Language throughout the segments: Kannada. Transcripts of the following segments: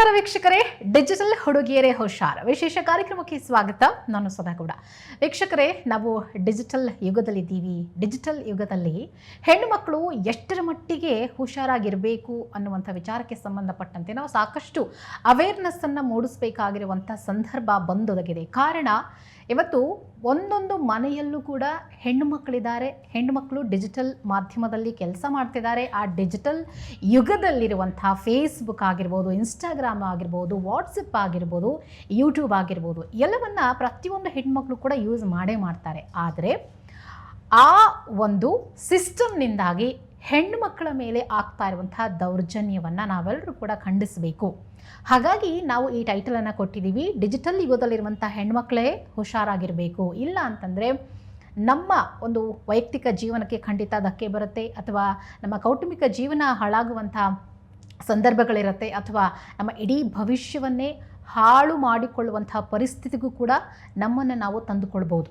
ನಮಸ್ಕಾರ ವೀಕ್ಷಕರೇ. ಡಿಜಿಟಲ್ ಹುಡುಗಿಯರೇ ಹುಷಾರ್. ವಿಶೇಷ ಕಾರ್ಯಕ್ರಮಕ್ಕೆ ಸ್ವಾಗತ. ನಾನು ಸದಾಗೌಡ. ವೀಕ್ಷಕರೇ, ನಾವು ಡಿಜಿಟಲ್ ಯುಗದಲ್ಲಿದ್ದೀವಿ. ಡಿಜಿಟಲ್ ಯುಗದಲ್ಲಿ ಹೆಣ್ಣು ಮಕ್ಕಳು ಎಷ್ಟರ ಮಟ್ಟಿಗೆ ಹುಷಾರಾಗಿರಬೇಕು ಅನ್ನುವಂಥ ವಿಚಾರಕ್ಕೆ ಸಂಬಂಧಪಟ್ಟಂತೆ ನಾವು ಸಾಕಷ್ಟು ಅವೇರ್ನೆಸ್ಸನ್ನು ಮೂಡಿಸಬೇಕಾಗಿರುವಂಥ ಸಂದರ್ಭ ಬಂದೊದಗಿದೆ. ಕಾರಣ ಇವತ್ತು ಒಂದೊಂದು ಮನೆಯಲ್ಲೂ ಕೂಡ ಹೆಣ್ಣು ಮಕ್ಕಳಿದ್ದಾರೆ. ಡಿಜಿಟಲ್ ಮಾಧ್ಯಮದಲ್ಲಿ ಕೆಲಸ ಮಾಡ್ತಿದ್ದಾರೆ. ಆ ಡಿಜಿಟಲ್ ಯುಗದಲ್ಲಿರುವಂಥ ಫೇಸ್ಬುಕ್ ಆಗಿರ್ಬೋದು ಇನ್ಸ್ಟಾಗ್ರಾಮ್ ಆಗಿರ್ಬೋದು ವಾಟ್ಸಪ್ ಆಗಿರ್ಬೋದು ಯೂಟ್ಯೂಬ್ ಆಗಿರ್ಬೋದು, ಎಲ್ಲವನ್ನು ಪ್ರತಿಯೊಂದು ಹೆಣ್ಮಕ್ಳು ಕೂಡ ಯೂಸ್ ಮಾಡೇ ಮಾಡ್ತಾರೆ. ಆದರೆ ಆ ಒಂದು ಸಿಸ್ಟಮ್ನಿಂದಾಗಿ ಹೆಣ್ಣು ಮಕ್ಕಳ ಮೇಲೆ ಆಗ್ತಾ ಇರುವಂತಹ ದೌರ್ಜನ್ಯವನ್ನು ನಾವೆಲ್ಲರೂ ಕೂಡ ಖಂಡಿಸಬೇಕು. ಹಾಗಾಗಿ ನಾವು ಈ ಟೈಟಲನ್ನು ಕೊಟ್ಟಿದ್ದೀವಿ. ಡಿಜಿಟಲ್ ಯುಗದಲ್ಲಿರುವಂಥ ಹೆಣ್ಮಕ್ಳೇ ಹುಷಾರಾಗಿರಬೇಕು. ಇಲ್ಲ ಅಂತಂದರೆ ನಮ್ಮ ಒಂದು ವೈಯಕ್ತಿಕ ಜೀವನಕ್ಕೆ ಖಂಡಿತ ಧಕ್ಕೆ ಬರುತ್ತೆ ಅಥವಾ ನಮ್ಮ ಕೌಟುಂಬಿಕ ಜೀವನ ಹಾಳಾಗುವಂಥ ಸಂದರ್ಭಗಳಿರುತ್ತೆ ಅಥವಾ ನಮ್ಮ ಇಡೀ ಭವಿಷ್ಯವನ್ನೇ ಹಾಳು ಮಾಡಿಕೊಳ್ಳುವಂತಹ ಪರಿಸ್ಥಿತಿಗೂ ಕೂಡ ನಮ್ಮನ್ನು ನಾವು ತಂದುಕೊಳ್ಬೋದು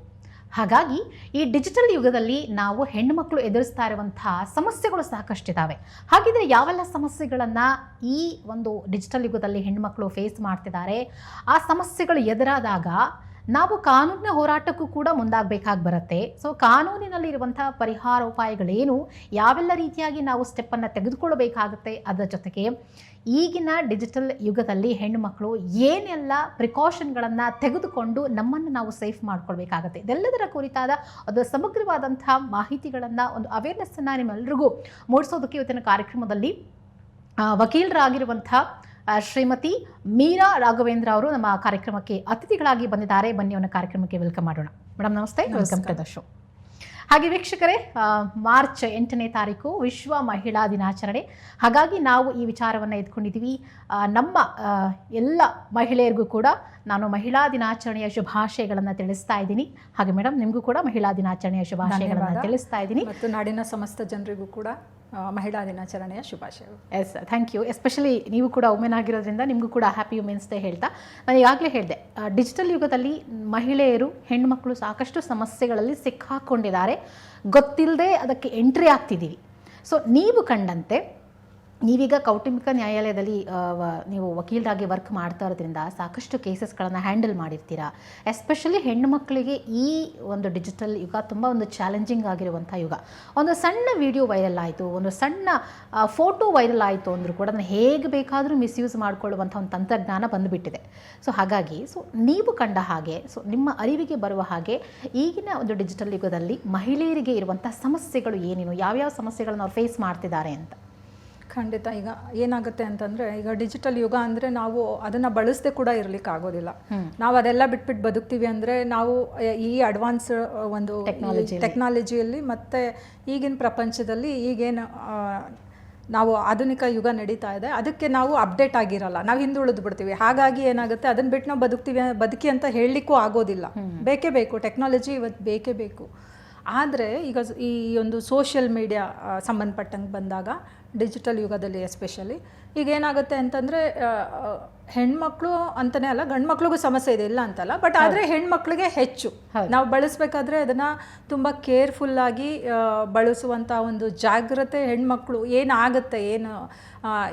ಹಾಗಾಗಿ ಈ ಡಿಜಿಟಲ್ ಯುಗದಲ್ಲಿ ನಾವು ಹೆಣ್ಣುಮಕ್ಕಳು ಎದುರಿಸ್ತಾ ಇರುವಂತಹ ಸಮಸ್ಯೆಗಳು ಸಾಕಷ್ಟಿದ್ದಾವೆ ಹಾಗಿದ್ರೆ ಯಾವೆಲ್ಲ ಸಮಸ್ಯೆಗಳನ್ನು ಈ ಒಂದು ಡಿಜಿಟಲ್ ಯುಗದಲ್ಲಿ ಹೆಣ್ಣುಮಕ್ಕಳು ಫೇಸ್ ಮಾಡ್ತಿದ್ದಾರೆ? ಆ ಸಮಸ್ಯೆಗಳು ಎದುರಾದಾಗ ನಾವು ಕಾನೂನಿನ ಹೋರಾಟಕ್ಕೂ ಕೂಡ ಮುಂದಾಗಬೇಕಾಗಿ ಬರುತ್ತೆ. ಸೊ ಕಾನೂನಿನಲ್ಲಿರುವಂಥ ಪರಿಹಾರ ಉಪಾಯಗಳೇನು? ಯಾವೆಲ್ಲ ರೀತಿಯಾಗಿ ನಾವು ಸ್ಟೆಪ್ಪನ್ನು ತೆಗೆದುಕೊಳ್ಳಬೇಕಾಗುತ್ತೆ? ಅದರ ಜೊತೆಗೆ ಈಗಿನ ಡಿಜಿಟಲ್ ಯುಗದಲ್ಲಿ ಹೆಣ್ಣು ಮಕ್ಕಳು ಏನೆಲ್ಲ ಪ್ರಿಕಾಷನ್ಗಳನ್ನು ತೆಗೆದುಕೊಂಡು ನಮ್ಮನ್ನು ನಾವು ಸೇಫ್ ಮಾಡ್ಕೊಳ್ಬೇಕಾಗತ್ತೆ? ಇದೆಲ್ಲದರ ಕುರಿತಾದ ಅದು ಸಮಗ್ರವಾದಂಥ ಮಾಹಿತಿಗಳನ್ನು, ಒಂದು ಅವೇರ್ನೆಸ್ಸನ್ನು ನಿಮ್ಮೆಲ್ಲರಿಗೂ ಮೂಡಿಸೋದಕ್ಕೆ ಇವತ್ತಿನ ಕಾರ್ಯಕ್ರಮದಲ್ಲಿ ವಕೀಲರಾಗಿರುವಂಥ ಶ್ರೀಮತಿ ಮೀರಾ ರಾಘವೇಂದ್ರ ಅವರು ನಮ್ಮ ಕಾರ್ಯಕ್ರಮಕ್ಕೆ ಅತಿಥಿಗಳಾಗಿ ಬಂದಿದ್ದಾರೆ. ಬನ್ನಿ ಅವನ ಕಾರ್ಯಕ್ರಮಕ್ಕೆ ವೆಲ್ಕಮ್ ಮಾಡೋಣ. ಮೇಡಮ್ ನಮಸ್ತೆ. Welcome to the show. ಹಾಗೆ ವೀಕ್ಷಕರೇ ಮಾರ್ಚ್ ಎಂಟನೇ ತಾರೀಕು ವಿಶ್ವ ಮಹಿಳಾ ದಿನಾಚರಣೆ. ಹಾಗಾಗಿ ನಾವು ಈ ವಿಚಾರವನ್ನು ಎತ್ಕೊಂಡಿದ್ದೀವಿ. ನಮ್ಮ ಎಲ್ಲ ಮಹಿಳೆಯರಿಗೂ ಕೂಡ ನಾನು ಮಹಿಳಾ ದಿನಾಚರಣೆಯ ಶುಭಾಶಯಗಳನ್ನು ತಿಳಿಸ್ತಾ ಇದ್ದೀನಿ. ಹಾಗೆ ಮೇಡಮ್ ನಿಮಗೂ ಕೂಡ ಮಹಿಳಾ ದಿನಾಚರಣೆಯ ಶುಭಾಶಯಗಳನ್ನು ತಿಳಿಸ್ತಾ ಇದ್ದೀನಿ. ಮತ್ತು ನಾಡಿನ ಸಮಸ್ತ ಜನರಿಗೂ ಕೂಡ ಮಹಿಳಾ ದಿನಾಚರಣೆಯ ಶುಭಾಶಯಗಳು. ಎಸ್ ಥ್ಯಾಂಕ್ ಯು ಎಸ್ಪೆಷಲಿ ನೀವು ಕೂಡ ವುಮೆನ್ ಆಗಿರೋದ್ರಿಂದ ನಿಮಗೂ ಕೂಡ ಹ್ಯಾಪಿ ವುಮೆನ್ಸ್ ಡೇ ಹೇಳ್ತಾ. ನಾನು ಈಗಾಗಲೇ ಹೇಳಿದೆ ಡಿಜಿಟಲ್ ಯುಗದಲ್ಲಿ ಮಹಿಳೆಯರು ಹೆಣ್ಮಕ್ಳು ಸಾಕಷ್ಟು ಸಮಸ್ಯೆಗಳಲ್ಲಿ ಸಿಕ್ಕಾಕೊಂಡಿದ್ದಾರೆ. ಗೊತ್ತಿಲ್ಲದೆ ಅದಕ್ಕೆ ಎಂಟ್ರಿ ಆಗ್ತಿದ್ದೀವಿ. ಸೊ ನೀವು ಕಂಡಂತೆ ನೀವೀಗ ಕೌಟುಂಬಿಕ ನ್ಯಾಯಾಲಯದಲ್ಲಿ ನೀವು ವಕೀಲರಾಗಿ ವರ್ಕ್ ಮಾಡ್ತಾ ಇರೋದ್ರಿಂದ ಸಾಕಷ್ಟು ಕೇಸಸ್ಗಳನ್ನು ಹ್ಯಾಂಡಲ್ ಮಾಡಿರ್ತೀರಾ? ಎಸ್ಪೆಷಲಿ ಹೆಣ್ಣು ಮಕ್ಕಳಿಗೆ ಈ ಒಂದು ಡಿಜಿಟಲ್ ಯುಗ ತುಂಬ ಒಂದು ಚಾಲೆಂಜಿಂಗ್ ಆಗಿರುವಂಥ ಯುಗ. ಒಂದು ಸಣ್ಣ ವಿಡಿಯೋ ವೈರಲ್ ಆಯಿತು, ಒಂದು ಸಣ್ಣ ಫೋಟೋ ವೈರಲ್ ಆಯಿತು ಅಂದರೂ ಕೂಡ ಅದನ್ನು ಹೇಗೆ ಬೇಕಾದರೂ ಮಿಸ್ಯೂಸ್ ಮಾಡಿಕೊಳ್ಳುವಂಥ ಒಂದು ತಂತ್ರಜ್ಞಾನ ಬಂದುಬಿಟ್ಟಿದೆ. ಸೊ ಹಾಗಾಗಿ ಸೊ ನೀವು ಕಂಡ ಹಾಗೆ ಸೊ ನಿಮ್ಮ ಅರಿವಿಗೆ ಬರುವ ಹಾಗೆ ಈಗಿನ ಒಂದು ಡಿಜಿಟಲ್ ಯುಗದಲ್ಲಿ ಮಹಿಳೆಯರಿಗೆ ಇರುವಂಥ ಸಮಸ್ಯೆಗಳು ಏನೇನು, ಯಾವ್ಯಾವ ಸಮಸ್ಯೆಗಳನ್ನು ಅವ್ರು ಫೇಸ್ ಮಾಡ್ತಿದ್ದಾರೆ ಅಂತ? ಖಂಡಿತ ಈಗ ಏನಾಗುತ್ತೆ ಅಂತಂದ್ರೆ ಈಗ ಡಿಜಿಟಲ್ ಯುಗ ಅಂದ್ರೆ ನಾವು ಅದನ್ನ ಬಳಸದೆ ಕೂಡ ಇರಲಿಕ್ಕೆ ಆಗೋದಿಲ್ಲ. ನಾವು ಅದೆಲ್ಲ ಬಿಟ್ಬಿಟ್ಟು ಬದುಕ್ತೀವಿ ಅಂದ್ರೆ ನಾವು ಈ ಅಡ್ವಾನ್ಸ್ ಒಂದು ಟೆಕ್ನಾಲಜಿಯಲ್ಲಿ ಮತ್ತೆ ಈಗಿನ ಪ್ರಪಂಚದಲ್ಲಿ ಈಗೇನು ನಾವು ಆಧುನಿಕ ಯುಗ ನಡೀತಾ ಇದೆ. ಅದಕ್ಕೆ ನಾವು ಅಪ್ಡೇಟ್ ಆಗಿರಲ್ಲ. ನಾವು ಹಿಂದುಳಿದು ಬಿಡ್ತೀವಿ. ಹಾಗಾಗಿ ಏನಾಗುತ್ತೆ ಅದನ್ನ ಬಿಟ್ಟು ನಾವು ಬದುಕ್ತೀವಿ ಬದುಕಿ ಅಂತ ಹೇಳಲಿಕ್ಕೂ ಆಗೋದಿಲ್ಲ. ಬೇಕೇ ಬೇಕು. ಟೆಕ್ನಾಲಜಿ ಇವತ್ತು ಬೇಕೇ ಬೇಕು. ಆದರೆ ಈಗ ಈ ಒಂದು ಸೋಷಿಯಲ್ ಮೀಡಿಯಾ ಸಂಬಂಧಪಟ್ಟಂಗೆ ಬಂದಾಗ ಡಿಜಿಟಲ್ ಯುಗದಲ್ಲಿ ಎಸ್ಪೆಷಲಿ ಈಗ ಏನಾಗುತ್ತೆ ಅಂತಂದರೆ ಹೆಣ್ಮಕ್ಳು ಅಂತಾನೆ ಅಲ್ಲ ಗಂಡು ಮಕ್ಳಿಗೂ ಸಮಸ್ಯೆ ಇದೆ ಇಲ್ಲ ಅಂತಲ್ಲ ಬಟ್ ಆದರೆ ಹೆಣ್ಮಕ್ಳಿಗೆ ಹೆಚ್ಚು. ನಾವು ಬಳಸಬೇಕಾದ್ರೆ ಅದನ್ನು ತುಂಬ ಕೇರ್ಫುಲ್ಲಾಗಿ ಬಳಸುವಂಥ ಒಂದು ಜಾಗ್ರತೆ ಹೆಣ್ಮಕ್ಳು ಏನಾಗುತ್ತೆ ಏನು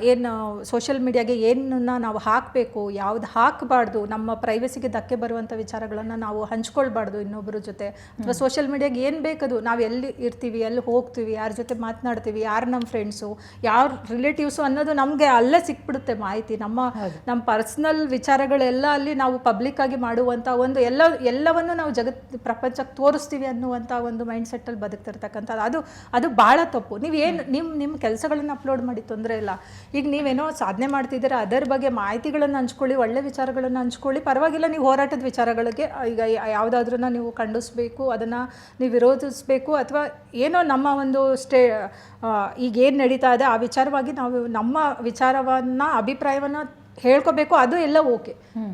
ಏನು ಸೋಷಿಯಲ್ ಮೀಡಿಯಾಗೆ ಏನನ್ನ ನಾವು ಹಾಕಬೇಕು ಯಾವ್ದು ಹಾಕಬಾರ್ದು ನಮ್ಮ ಪ್ರೈವಸಿಗೆ ಧಕ್ಕೆ ಬರುವಂಥ ವಿಚಾರಗಳನ್ನು ನಾವು ಹಂಚ್ಕೊಳ್ಬಾರ್ದು ಇನ್ನೊಬ್ಬರ ಜೊತೆ. ಅಥವಾ ಸೋಷಿಯಲ್ ಮೀಡಿಯಾಗೆ ಏನು ಬೇಕದು ನಾವು ಎಲ್ಲಿ ಇರ್ತೀವಿ ಎಲ್ಲಿ ಹೋಗ್ತೀವಿ ಯಾರ ಜೊತೆ ಮಾತನಾಡ್ತೀವಿ ಯಾರು ನಮ್ಮ ಫ್ರೆಂಡ್ಸು ಯಾರು ರಿಲೇಟಿವ್ಸು ಅನ್ನೋದು ನಮಗೆ ಅಲ್ಲೇ ಸಿಕ್ಬಿಡುತ್ತೆ ಮಾಹಿತಿ ನಮ್ಮ ನಮ್ಮ ಪರ್ಸ್ನಲ್ ವಿಚಾರಗಳೆಲ್ಲ ಅಲ್ಲಿ ನಾವು ಪಬ್ಲಿಕ್ ಆಗಿ ಮಾಡುವಂಥ ಒಂದು ಎಲ್ಲ, ಎಲ್ಲವನ್ನು ನಾವು ಜಗತ್, ಪ್ರಪಂಚಕ್ಕೆ ತೋರಿಸ್ತೀವಿ ಅನ್ನುವಂಥ ಒಂದು ಮೈಂಡ್ ಸೆಟ್ಟಲ್ಲಿ ಬದುಕ್ತಿರ್ತಕ್ಕಂಥದ್ದು ಅದು ಅದು ಭಾಳ ತಪ್ಪು. ನೀವು ಏನು ನಿಮ್ಮ ನಿಮ್ಮ ಕೆಲಸಗಳನ್ನು ಅಪ್ಲೋಡ್ ಮಾಡಿ ತೊಂದರೆ ಇಲ್ಲ. ಈಗ ನೀವೇನೋ ಸಾಧನೆ ಮಾಡ್ತಿದ್ದೀರಾ, ಅದರ ಬಗ್ಗೆ ಮಾಹಿತಿಗಳನ್ನು ಹಂಚ್ಕೊಳ್ಳಿ, ಒಳ್ಳೆ ವಿಚಾರಗಳನ್ನು ಹಂಚ್ಕೊಳ್ಳಿ. ಪರವಾಗಿಲ್ಲ, ನೀವು ಹೋರಾಟದ ವಿಚಾರಗಳಿಗೆ, ಈಗ ಯಾವುದಾದ್ರೂ ನೀವು ಖಂಡಿಸ್ಬೇಕು, ಅದನ್ನು ನೀವು ವಿರೋಧಿಸಬೇಕು, ಅಥವಾ ಏನೋ ನಮ್ಮ ಒಂದು ಸ್ಟೇ ಈಗ ಏನು ನಡೀತಾ ಇದೆ, ಆ ವಿಚಾರವಾಗಿ ನಾವು ನಮ್ಮ ವಿಚಾರವನ್ನು, ಅಭಿಪ್ರಾಯವನ್ನು ಹೇಳ್ಕೋಬೇಕು ಅದು ಎಲ್ಲ ಓಕೆ.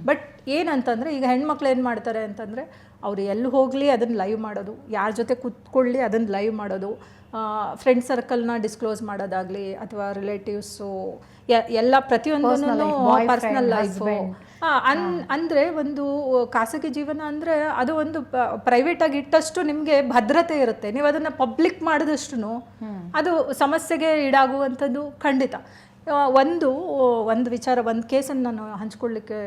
ಬಟ್ ಏನಂತಂದರೆ ಈಗ ಹೆಣ್ಮಕ್ಳು ಏನು ಮಾಡ್ತಾರೆ ಅಂತಂದರೆ ಅವ್ರು ಎಲ್ಲಿ ಹೋಗಲಿ ಅದನ್ನು ಲೈವ್ ಮಾಡೋದು ಯಾರ ಜೊತೆ ಕೂತ್ಕೊಳ್ಳಿ ಅದನ್ನು ಲೈವ್ ಮಾಡೋದು ಫ್ರೆಂಡ್ ಸರ್ಕಲ್ನ ಡಿಸ್ಕ್ಲೋಸ್ ಮಾಡೋದಾಗಲಿ ಅಥವಾ ರಿಲೇಟಿವ್ಸು ಎಲ್ಲ ಪ್ರತಿಯೊಂದನ್ನು ಪರ್ಸ್ನಲ್ ಲೈಫು ಅನ್ ಅಂದರೆ ಒಂದು ಖಾಸಗಿ ಜೀವನ ಅಂದರೆ ಅದು ಒಂದು ಪ್ರೈವೇಟ್ ಆಗಿ ಇಟ್ಟಷ್ಟು ನಿಮಗೆ ಭದ್ರತೆ ಇರುತ್ತೆ. ನೀವು ಅದನ್ನು ಪಬ್ಲಿಕ್ ಮಾಡಿದಷ್ಟು ಅದು ಸಮಸ್ಯೆಗೆ ಈಡಾಗುವಂಥದ್ದು ಖಂಡಿತ. ಒಂದು ಒಂದು ವಿಚಾರ ಒಂದು ಕೇಸನ್ನು ನಾನು ಹಂಚ್ಕೊಳ್ಳಿಕ್ಕೆ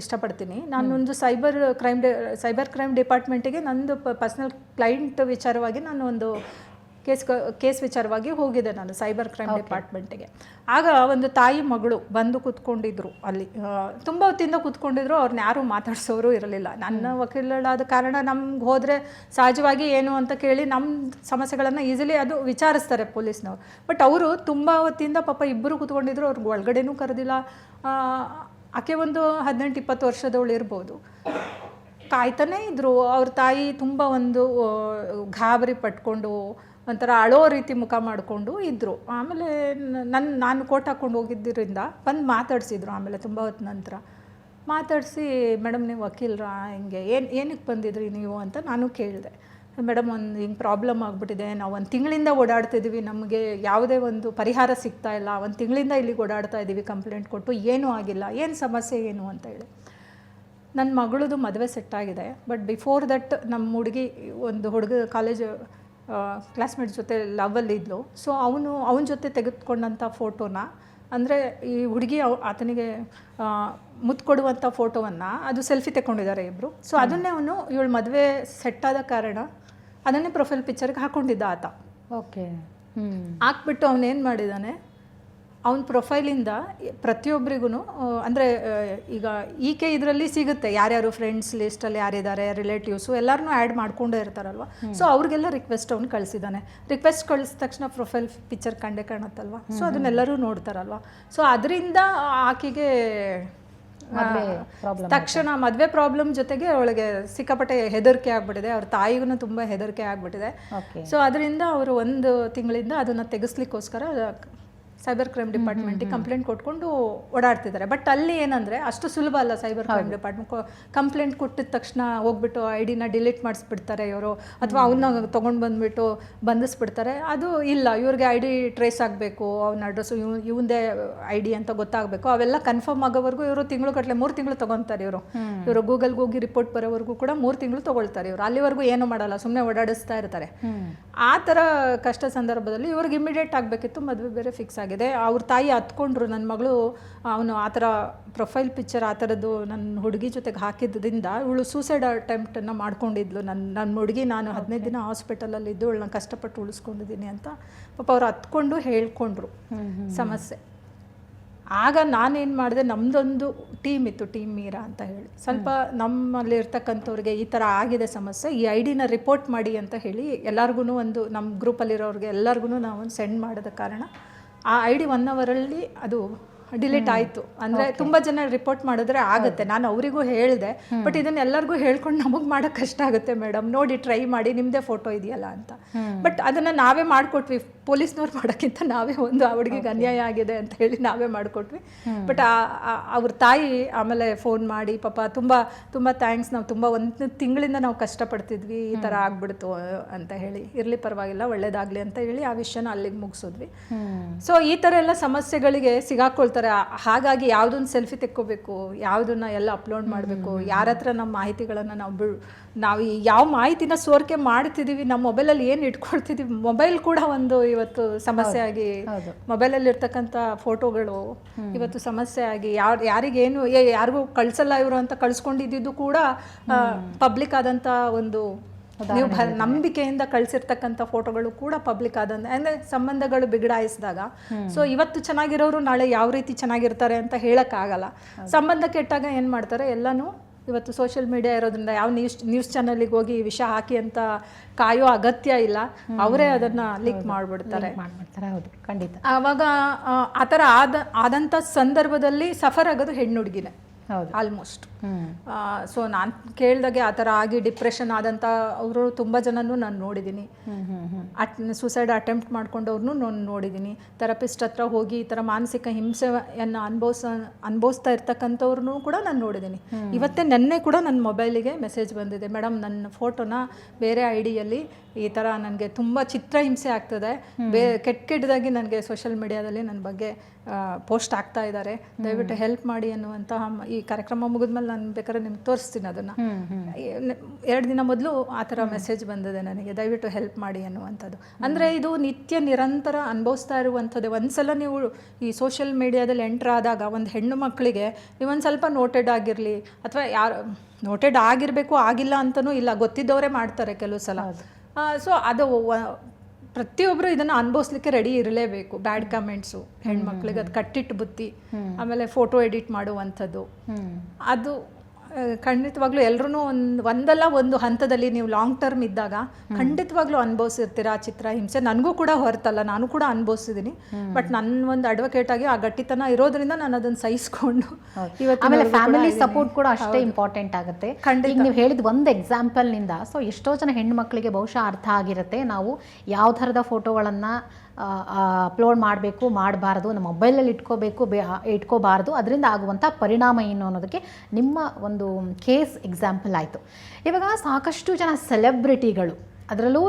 ಇಷ್ಟಪಡ್ತೀನಿ. ನಾನೊಂದು ಸೈಬರ್ ಕ್ರೈಮ್ ಸೈಬರ್ ಕ್ರೈಮ್ ಡಿಪಾರ್ಟ್ಮೆಂಟಿಗೆ ನಂದು ಪರ್ಸ್ನಲ್ ಕ್ಲೈಂಟ್ ವಿಚಾರವಾಗಿ ನಾನು ಒಂದು ಕೇಸ್ ಕೇಸ್ ವಿಚಾರವಾಗಿ ಹೋಗಿದೆ ನಾನು ಸೈಬರ್ ಕ್ರೈಮ್ ಡಿಪಾರ್ಟ್ಮೆಂಟಿಗೆ. ಆಗ ಒಂದು ತಾಯಿ ಮಗಳು ಬಂದು ಕೂತ್ಕೊಂಡಿದ್ರು ಅಲ್ಲಿ. ತುಂಬ ಹೊತ್ತಿಂದ ಕೂತ್ಕೊಂಡಿದ್ರು ಅವ್ರನ್ನ ಯಾರೂ ಮಾತಾಡ್ಸೋರು ಇರಲಿಲ್ಲ. ನನ್ನ ವಕೀಲಳಾದ ಕಾರಣ ನಮ್ಗೆ ಹೋದರೆ ಸಹಜವಾಗಿ ಏನು ಅಂತ ಕೇಳಿ ನಮ್ಮ ಸಮಸ್ಯೆಗಳನ್ನು ಈಸಿಲಿ ಅದು ವಿಚಾರಿಸ್ತಾರೆ ಪೊಲೀಸ್ನವ್ರು. ಬಟ್ ಅವರು ತುಂಬ ಹೊತ್ತಿಂದ ಪಾಪ ಇಬ್ಬರು ಕೂತ್ಕೊಂಡಿದ್ರು ಅವ್ರಿಗೆ ಒಳಗಡೆನೂ ಕರೆದಿಲ್ಲ. ಆಕೆ ಒಂದು ಹದಿನೆಂಟು ಇಪ್ಪತ್ತು ವರ್ಷದವಳು ಇರ್ಬೋದು. ಕಾಯ್ತಾನೇ ಇದ್ರು. ಅವ್ರ ತಾಯಿ ತುಂಬ ಒಂದು ಗಾಬರಿ ಪಟ್ಕೊಂಡು ಒಂಥರ ಅಳೋ ರೀತಿ ಮುಖ ಮಾಡಿಕೊಂಡು ಇದ್ದರು ಆಮೇಲೆ ನನ್ನ ನಾನು ಕೋಟ್ ಹಾಕ್ಕೊಂಡು ಹೋಗಿದ್ದರಿಂದ ಬಂದು ಮಾತಾಡಿಸಿದ್ರು ಆಮೇಲೆ ತುಂಬ ಹೊತ್ತು ನಂತರ. ಮಾತಾಡಿಸಿ, ಮೇಡಮ್ ನೀವು ವಕೀಲರ? ಹಿಂಗೆ ಏನು ಏನಕ್ಕೆ ಬಂದಿದ್ರಿ ನೀವು? ಅಂತ ನಾನು ಕೇಳಿದೆ. ಮೇಡಮ್ ಒಂದು ಹಿಂಗೆ ಪ್ರಾಬ್ಲಮ್ ಆಗಿಬಿಟ್ಟಿದೆ. ನಾವು ಒಂದು ತಿಂಗಳಿಂದ ಓಡಾಡ್ತಿದ್ದೀವಿ ನಮಗೆ ಯಾವುದೇ ಒಂದು ಪರಿಹಾರ ಸಿಗ್ತಾ ಇಲ್ಲ. ಒಂದು ತಿಂಗಳಿಂದ ಇಲ್ಲಿಗೆ ಓಡಾಡ್ತಾ ಇದ್ದೀವಿ ಕಂಪ್ಲೇಂಟ್ ಕೊಟ್ಟು. ಏನೂ ಆಗಿಲ್ಲ. ಏನು ಸಮಸ್ಯೆ ಏನು? ಅಂತ ಹೇಳಿ. ನನ್ನ ಮಗಳದು ಮದುವೆ ಸೆಟ್ ಆಗಿದೆ. ಬಟ್ ಬಿಫೋರ್ ದಟ್ ನಮ್ಮ ಹುಡುಗಿ, ಒಂದು ಹುಡುಗ ಕಾಲೇಜ್ ಕ್ಲಾಸ್ಮೇಟ್ ಜೊತೆ ಲವಲ್ಲಿ ಇದ್ಲು. ಸೊ ಅವನು ಅವನ ಜೊತೆ ತೆಗೆದುಕೊಂಡಂಥ ಫೋಟೋನ ಅಂದರೆ ಈ ಹುಡುಗಿ ಅವ್ ಆತನಿಗೆ ಮುದ್ದು ಮುತ್ತು ಕೊಡುವಂಥ ಫೋಟೋವನ್ನು ಅದು ಸೆಲ್ಫಿ ತಗೊಂಡಿದ್ದಾರೆ ಇಬ್ಬರು ಸೊ ಅದನ್ನೇ ಅವನು ಇವಳು ಮದುವೆ ಸೆಟ್ ಆದ ಕಾರಣ ಅದನ್ನೇ ಪ್ರೊಫೈಲ್ ಪಿಕ್ಚರ್ಗೆ ಹಾಕೊಂಡಿದ್ದ ಆತ. ಓಕೆ ಹ್ಞೂ ಹಾಕ್ಬಿಟ್ಟು ಅವನೇನು ಮಾಡಿದ್ದಾನೆ ಅವನ ಪ್ರೊಫೈಲಿಂದ ಪ್ರತಿಯೊಬ್ಬರಿಗೂ ಅಂದರೆ ಈಗ ಈಕೆ ಇದರಲ್ಲಿ ಸಿಗುತ್ತೆ. ಯಾರ್ಯಾರು ಫ್ರೆಂಡ್ಸ್ ಲಿಸ್ಟಲ್ಲಿ ಯಾರಿದ್ದಾರೆ ರಿಲೇಟಿವ್ಸು ಎಲ್ಲರನ್ನೂ ಆ್ಯಡ್ ಮಾಡ್ಕೊಂಡೇ ಇರ್ತಾರಲ್ವ? ಸೊ ಅವ್ರಿಗೆಲ್ಲ ರಿಕ್ವೆಸ್ಟ್ ಅವ್ನು ಕಳಿಸಿದ್ದಾನೆ ರಿಕ್ವೆಸ್ಟ್ ಕಳಿಸಿದ ತಕ್ಷಣ ಪ್ರೊಫೈಲ್ ಪಿಕ್ಚರ್ ಕಂಡೇ ಕಾಣುತ್ತಲ್ವ? ಸೊ ಅದನ್ನೆಲ್ಲರೂ ನೋಡ್ತಾರಲ್ವ? ಸೊ ಅದರಿಂದ ಆಕೆಗೆ ತಕ್ಷಣ ಮದುವೆ ಪ್ರಾಬ್ಲಮ್ ಜೊತೆಗೆ ಅವಳಿಗೆ ಸಿಕ್ಕಾಪಟ್ಟೆ ಹೆದರಿಕೆ ಆಗ್ಬಿಟ್ಟಿದೆ. ಅವ್ರ ತಾಯಿಗೂ ತುಂಬ ಹೆದರಿಕೆ ಆಗ್ಬಿಟ್ಟಿದೆ. ಸೊ ಅದರಿಂದ ಅವರು ಒಂದು ತಿಂಗಳಿಂದ ಅದನ್ನು ತೆಗೆಸ್ಲಿಕ್ಕೋಸ್ಕರ ಸೈಬರ್ ಕ್ರೈಮ್ ಡಿಪಾರ್ಟ್ಮೆಂಟಿಗೆ ಕಂಪ್ಲೇಂಟ್ ಕೊಟ್ಕೊಂಡು ಓಡಾಡ್ತಿದ್ದಾರೆ. ಬಟ್ ಅಲ್ಲಿ ಏನಂದ್ರೆ ಅಷ್ಟು ಸುಲಭ ಅಲ್ಲ ಸೈಬರ್ ಕ್ರೈಮ್ ಡಿಪಾರ್ಟ್ಮೆಂಟ್. ಕಂಪ್ಲೇಂಟ್ ಕೊಟ್ಟಿದ ತಕ್ಷಣ ಹೋಗ್ಬಿಟ್ಟು ಐ ಡಿನ ಡಿಲೀಟ್ ಮಾಡಿಸ್ಬಿಡ್ತಾರೆ ಇವರು. ಅಥವಾ ಅವನ್ನ ತೊಗೊಂಡು ಬಂದ್ಬಿಟ್ಟು ಬಂಧಿಸ್ಬಿಡ್ತಾರೆ. ಅದು ಇಲ್ಲ ಇವ್ರಿಗೆ ಐ ಡಿ ಟ್ರೇಸ್ ಆಗಬೇಕು ಅವ್ನ ಅಡ್ರೆಸ್ಸು ಇವ್ ಇವಂದೇ ಐ ಡಿ ಅಂತ ಗೊತ್ತಾಗಬೇಕು. ಅವೆಲ್ಲ ಕನ್ಫರ್ಮ್ ಆಗೋವರೆಗೂ ಇವರು ತಿಂಗಳು ಕಟ್ಲೆ ಮೂರು ತಿಂಗಳು ತೊಗೊತಾರೆ ಇವರು. ಇವರು ಗೂಗಲ್ಗೆ ಹೋಗಿ ರಿಪೋರ್ಟ್ ಬರೋವರೆಗೂ ಕೂಡ ಮೂರು ತಿಂಗಳು ತೊಗೊಳ್ತಾರೆ ಇವರು. ಅಲ್ಲಿವರೆಗೂ ಏನೂ ಮಾಡಲ್ಲ ಸುಮ್ಮನೆ ಓಡಾಡಿಸ್ತಾ ಇರ್ತಾರೆ. ಆ ಥರ ಕಷ್ಟ ಸಂದರ್ಭದಲ್ಲಿ ಇವ್ರಿಗೆ ಇಮಿಡಿಯೇಟ್ ಆಗಬೇಕಿತ್ತು ಮದುವೆ ಬೇರೆ ಫಿಕ್ಸ್ ಆಗಿದೆ. ಅವ್ರ ತಾಯಿ ಹತ್ಕೊಂಡ್ರು ನನ್ನ ಮಗಳು ಅವನು ಆ ಥರ ಪ್ರೊಫೈಲ್ ಪಿಕ್ಚರ್ ಆ ಥರದ್ದು ನನ್ನ ಹುಡುಗಿ ಜೊತೆಗೆ ಹಾಕಿದ್ದರಿಂದ ಇವಳು ಸೂಸೈಡ್ ಅಟೆಂಪ್ಟನ್ನು ಮಾಡ್ಕೊಂಡಿದ್ಲು. ನನ್ನ ನನ್ನ ಹುಡುಗಿ ನಾನು ಹದಿನೈದು ದಿನ ಹಾಸ್ಪಿಟಲಲ್ಲಿ ಇದ್ದು ಇವಳನ್ನ ಕಷ್ಟಪಟ್ಟು ಉಳಿಸ್ಕೊಂಡಿದ್ದೀನಿ ಅಂತ ಪಾಪ ಅವ್ರು ಹತ್ಕೊಂಡು ಹೇಳ್ಕೊಂಡ್ರು ಸಮಸ್ಯೆ. ಆಗ ನಾನೇನು ಮಾಡಿದೆ ನಮ್ಮದೊಂದು ಟೀಮ್ ಇತ್ತು ಟೀಮ್ ಮೀರಾ ಅಂತ ಹೇಳಿ. ಸ್ವಲ್ಪ ನಮ್ಮಲ್ಲಿ ಇರ್ತಕ್ಕಂಥವ್ರಿಗೆ ಈ ಥರ ಆಗಿದೆ ಸಮಸ್ಯೆ ಈ ಐ ಡಿನ ರಿಪೋರ್ಟ್ ಮಾಡಿ ಅಂತ ಹೇಳಿ ಎಲ್ಲರಿಗೂ ಒಂದು ನಮ್ಮ ಗ್ರೂಪಲ್ಲಿರೋರಿಗೆ ಎಲ್ಲರಿಗೂ ನಾವು ಸೆಂಡ್ ಮಾಡಿದ ಕಾರಣ ಆ ಐ ಡಿ ಒನ್ ಅವರಲ್ಲಿ ಅದು ಡಿಲೀಟ್ ಆಯಿತು. ಅಂದರೆ ತುಂಬ ಜನ ರಿಪೋರ್ಟ್ ಮಾಡಿದ್ರೆ ಆಗುತ್ತೆ. ನಾನು ಅವರಿಗೂ ಹೇಳಿದೆ ಬಟ್ ಇದನ್ನ ಎಲ್ಲರಿಗೂ ಹೇಳ್ಕೊಂಡು ನಮಗೆ ಮಾಡೋಕ್ಕೆ ಕಷ್ಟ ಆಗುತ್ತೆ ಮೇಡಮ್ ನೋಡಿ ಟ್ರೈ ಮಾಡಿ ನಿಮ್ಮದೇ ಫೋಟೋ ಇದೆಯಲ್ಲ ಅಂತ. ಬಟ್ ಅದನ್ನು ನಾವೇ ಮಾಡಿಕೊಟ್ವಿ. ಪೊಲೀಸ್ನವ್ರು ಮಾಡೋಕ್ಕಿಂತ ನಾವೇ ಒಂದು ಆ ಹುಡುಗಿಗೆ ಅನ್ಯಾಯ ಆಗಿದೆ ಅಂತ ಹೇಳಿ ನಾವೇ ಮಾಡಿಕೊಟ್ವಿ. ಬಟ್ ಆ ಅವ್ರ ತಾಯಿ ಆಮೇಲೆ ಫೋನ್ ಮಾಡಿ ಪಾಪ ತುಂಬ ತುಂಬ ಥ್ಯಾಂಕ್ಸ್ ನಾವು ತುಂಬ ಒಂದು ತಿಂಗಳಿಂದ ನಾವು ಕಷ್ಟಪಡ್ತಿದ್ವಿ. ಈ ಥರ ಆಗ್ಬಿಡ್ತು ಅಂತ ಹೇಳಿ. ಇರಲಿ ಪರವಾಗಿಲ್ಲ ಒಳ್ಳೇದಾಗಲಿ ಅಂತ ಹೇಳಿ ಆ ವಿಷಯನ ಅಲ್ಲಿಗೆ ಮುಗಿಸಿದ್ವಿ. ಸೊ ಈ ಥರ ಎಲ್ಲ ಸಮಸ್ಯೆಗಳಿಗೆ ಸಿಗಾಕೊಳ್ತಾರೆ. ಹಾಗಾಗಿ ಯಾವುದೊಂದು ಸೆಲ್ಫಿ ತೆಕ್ಕೋಬೇಕು ಯಾವುದನ್ನ ಎಲ್ಲ ಅಪ್ಲೋಡ್ ಮಾಡಬೇಕು ಯಾರ ಹತ್ರ ನಮ್ಮ ಮಾಹಿತಿಗಳನ್ನು ನಾವು ಬಿಡ್ ನಾವು ಈ ಯಾವ ಮಾಹಿತಿನ ಸೋರಿಕೆ ಮಾಡ್ತಿದ್ದೀವಿ ನಮ್ಮ ಮೊಬೈಲಲ್ಲಿ ಏನು ಇಟ್ಕೊಳ್ತಿದ್ದೀವಿ ಮೊಬೈಲ್ ಕೂಡ ಒಂದು ಇವತ್ತು ಸಮಸ್ಯೆ ಆಗಿ. ಮೊಬೈಲಲ್ಲಿ ಇರ್ತಕ್ಕಂಥ ಫೋಟೋಗಳು ಇವತ್ತು ಸಮಸ್ಯೆ ಆಗಿ ಯಾರು ಯಾರಿಗೇನು ಏ ಯಾರಿಗೂ ಕಳ್ಸಲ್ಲ ಇವರು ಅಂತ ಕಳ್ಸ್ಕೊಂಡಿದ್ದು ಕೂಡ ಪಬ್ಲಿಕ್ ಆದಂಥ ಒಂದು ನೀವು ನಂಬಿಕೆಯಿಂದ ಕಳ್ಸಿರ್ತಕ್ಕಂಥ ಫೋಟೋಗಳು ಕೂಡ ಪಬ್ಲಿಕ್ ಆದಂತ ಅಂದ್ರೆ ಸಂಬಂಧಗಳು ಬಿಗಡಾಯಿಸಿದಾಗ ಸೊ ಇವತ್ತು ಚೆನ್ನಾಗಿರೋರು ನಾಳೆ ಯಾವ ರೀತಿ ಚೆನ್ನಾಗಿರ್ತಾರೆ ಅಂತ ಹೇಳಕ್ಕಾಗಲ್ಲ. ಸಂಬಂಧ ಕೆಟ್ಟಾಗ ಏನು ಮಾಡ್ತಾರೆ ಎಲ್ಲನೂ ಇವತ್ತು ಸೋಷಿಯಲ್ ಮೀಡಿಯಾ ಇರೋದ್ರಿಂದ ಯಾವ ನ್ಯೂಸ್ ನ್ಯೂಸ್ ಚಾನಲ್ಗೆ ಹೋಗಿ ವಿಷ ಹಾಕಿ ಅಂತ ಕಾಯೋ ಅಗತ್ಯ ಇಲ್ಲ. ಅವರೇ ಅದನ್ನ ಲೀಕ್ ಮಾಡಿಬಿಡ್ತಾರೆ. ಮಾಡ್ಬಿಡ್ತಾರೆ. ಹೌದು. ಖಂಡಿತ. ಅವಾಗ ಆ, ಥರ ಆದ ಆದಂಥ ಸಂದರ್ಭದಲ್ಲಿ ಸಫರ್ ಆಗೋದು ಹೆಣ್ಣು ಹುಡುಗಿನೇ ಆಲ್ಮೋಸ್ಟ್ ಸೊ ನಾನು ಕೇಳಿದಾಗೆ ಆ ಥರ ಆಗಿ ಡಿಪ್ರೆಷನ್ ಆದಂಥ ಅವರು ತುಂಬ ಜನನೂ ನಾನು ನೋಡಿದ್ದೀನಿ ಅಟ್ ಸುಸೈಡ್ ಅಟೆಂಪ್ಟ್ ಮಾಡ್ಕೊಂಡವ್ರನ್ನೂ ನಾನು ನೋಡಿದ್ದೀನಿ ಥೆರಪಿಸ್ಟ್ ಹತ್ರ ಹೋಗಿ ಈ ಥರ ಮಾನಸಿಕ ಹಿಂಸೆಯನ್ನು ಅನುಭವಿಸ ಅನುಭವಿಸ್ತಾ ಇರ್ತಕ್ಕಂಥವ್ರನ್ನೂ ಕೂಡ ನಾನು ನೋಡಿದ್ದೀನಿ ಇವತ್ತೇ ನೆನ್ನೆ ಕೂಡ ನನ್ನ ಮೊಬೈಲಿಗೆ ಮೆಸೇಜ್ ಬಂದಿದೆ. ಮೇಡಮ್ ನನ್ನ ಫೋಟೋನ ಬೇರೆ ಐಡಿಯಲ್ಲಿ ಡಿಯಲ್ಲಿ ಈ ಥರ ನನಗೆ ಚಿತ್ರ ಹಿಂಸೆ ಆಗ್ತದೆ. ಬೇ ಕೆಟ್ಟ ಕೆಟ್ಟದಾಗಿ ನನಗೆ ಸೋಷಿಯಲ್ ಮೀಡಿಯಾದಲ್ಲಿ ನನ್ನ ಬಗ್ಗೆ ಪೋಸ್ಟ್ ಆಗ್ತಾ ಇದ್ದಾರೆ ದಯವಿಟ್ಟು ಹೆಲ್ಪ್ ಮಾಡಿ ಅನ್ನುವಂತಹ ಈ ಕಾರ್ಯಕ್ರಮ ಮುಗಿದ್ಮೇಲೆ ನಾನು ಬೇಕಾದ್ರೆ ನಿಮ್ಗೆ ತೋರಿಸ್ತೀನಿ ಅದನ್ನ. ಎರಡು ದಿನ ಮೊದಲು ಆ ತರ ಮೆಸೇಜ್ ಬಂದಿದೆ ನನಗೆ. ದಯವಿಟ್ಟು ಹೆಲ್ಪ್ ಮಾಡಿ ಅನ್ನುವಂಥದ್ದು. ಅಂದ್ರೆ ಇದು ನಿತ್ಯ ನಿರಂತರ ಅನುಭವಿಸ್ತಾ ಇರುವಂಥದ್ದು. ಒಂದ್ಸಲ ನೀವು ಈ ಸೋಷಿಯಲ್ ಮೀಡಿಯಾದಲ್ಲಿ ಎಂಟರ್ ಆದಾಗ ಒಂದು ಹೆಣ್ಣು ಮಕ್ಕಳಿಗೆ ನೀವೊಂದು ಸ್ವಲ್ಪ ನೋಟೆಡ್ ಆಗಿರಲಿ ಅಥವಾ ಯಾರು ನೋಟೆಡ್ ಆಗಿರಬೇಕು ಆಗಿಲ್ಲ ಅಂತನೂ ಇಲ್ಲ ಗೊತ್ತಿದ್ದವರೇ ಮಾಡ್ತಾರೆ ಕೆಲವು ಸಲ. ಸೊ ಅದು ಪ್ರತಿಯೊಬ್ರು ಪ್ರತಿಯೊಬ್ಬರು ಇದನ್ನು ಅನುಭವಿಸ್ಲಿಕ್ಕೆ ರೆಡಿ ಇರಲೇಬೇಕು. ಬ್ಯಾಡ್ ಕಮೆಂಟ್ಸು ಹೆಣ್ಮಕ್ಳಿಗೆ ಅದು ಕಟ್ಟಿಟ್ಟು ಬುತ್ತಿ ಆಮೇಲೆ ಫೋಟೋ ಎಡಿಟ್ ಮಾಡುವಂಥದ್ದು. ಅದು ಖಂಡಿತವಾಗ್ಲೂ ಎಲ್ಲರೂ ಒಂದು ಒಂದಲ್ಲ ಒಂದು ಹಂತದಲ್ಲಿ ನೀವು ಲಾಂಗ್ ಟರ್ಮ್ ಇದ್ದಾಗ ಖಂಡಿತವಾಗ್ಲೂ ಅನುಭವಿಸಿರ್ತೀರ ಆ ಚಿತ್ರ ಹಿಂಸೆ. ನನಗೂ ಕೂಡ ಹೊರತಲ್ಲ ನಾನು ಕೂಡ ಅನುಭವಿಸಿದ್ದೀನಿ ಬಟ್ ನನ್ನ ಒಂದು ಅಡ್ವೊಕೇಟ್ ಆಗಿ ಆ ಗಟ್ಟಿತನ ಇರೋದ್ರಿಂದ ನಾನು ಅದನ್ನು ಸಹಿಸ್ಕೊಂಡು ಆಮೇಲೆ ಫ್ಯಾಮಿಲಿ ಸಪೋರ್ಟ್ ಕೂಡ ಅಷ್ಟೇ ಇಂಪಾರ್ಟೆಂಟ್ ಆಗುತ್ತೆ. ಖಂಡಿತ. ನೀವು ಹೇಳಿದ ಒಂದು ಎಕ್ಸಾಂಪಲ್ನಿಂದ ಸೊ ಎಷ್ಟೋ ಜನ ಹೆಣ್ಣು ಮಕ್ಕಳಿಗೆ ಬಹುಶಃ ಅರ್ಥ ಆಗಿರುತ್ತೆ. ನಾವು ಯಾವ ಥರದ ಫೋಟೋಗಳನ್ನ ಅಪ್ಲೋಡ್ ಮಾಡಬೇಕು, ಮಾಡಬಾರ್ದು, ನಮ್ಮ ಮೊಬೈಲಲ್ಲಿ ಇಟ್ಕೋಬೇಕು, ಬೇ ಇಟ್ಕೋಬಾರ್ದು. ಅದರಿಂದ ಆಗುವಂಥ ಪರಿಣಾಮ ಏನು ಅನ್ನೋದಕ್ಕೆ ನಿಮ್ಮ ಒಂದು ಕೇಸ್ ಎಕ್ಸಾಂಪಲ್ ಆಯಿತು. ಇವಾಗ ಸಾಕಷ್ಟು ಜನ ಸೆಲೆಬ್ರಿಟಿಗಳು ಅದರಲ್ಲೂ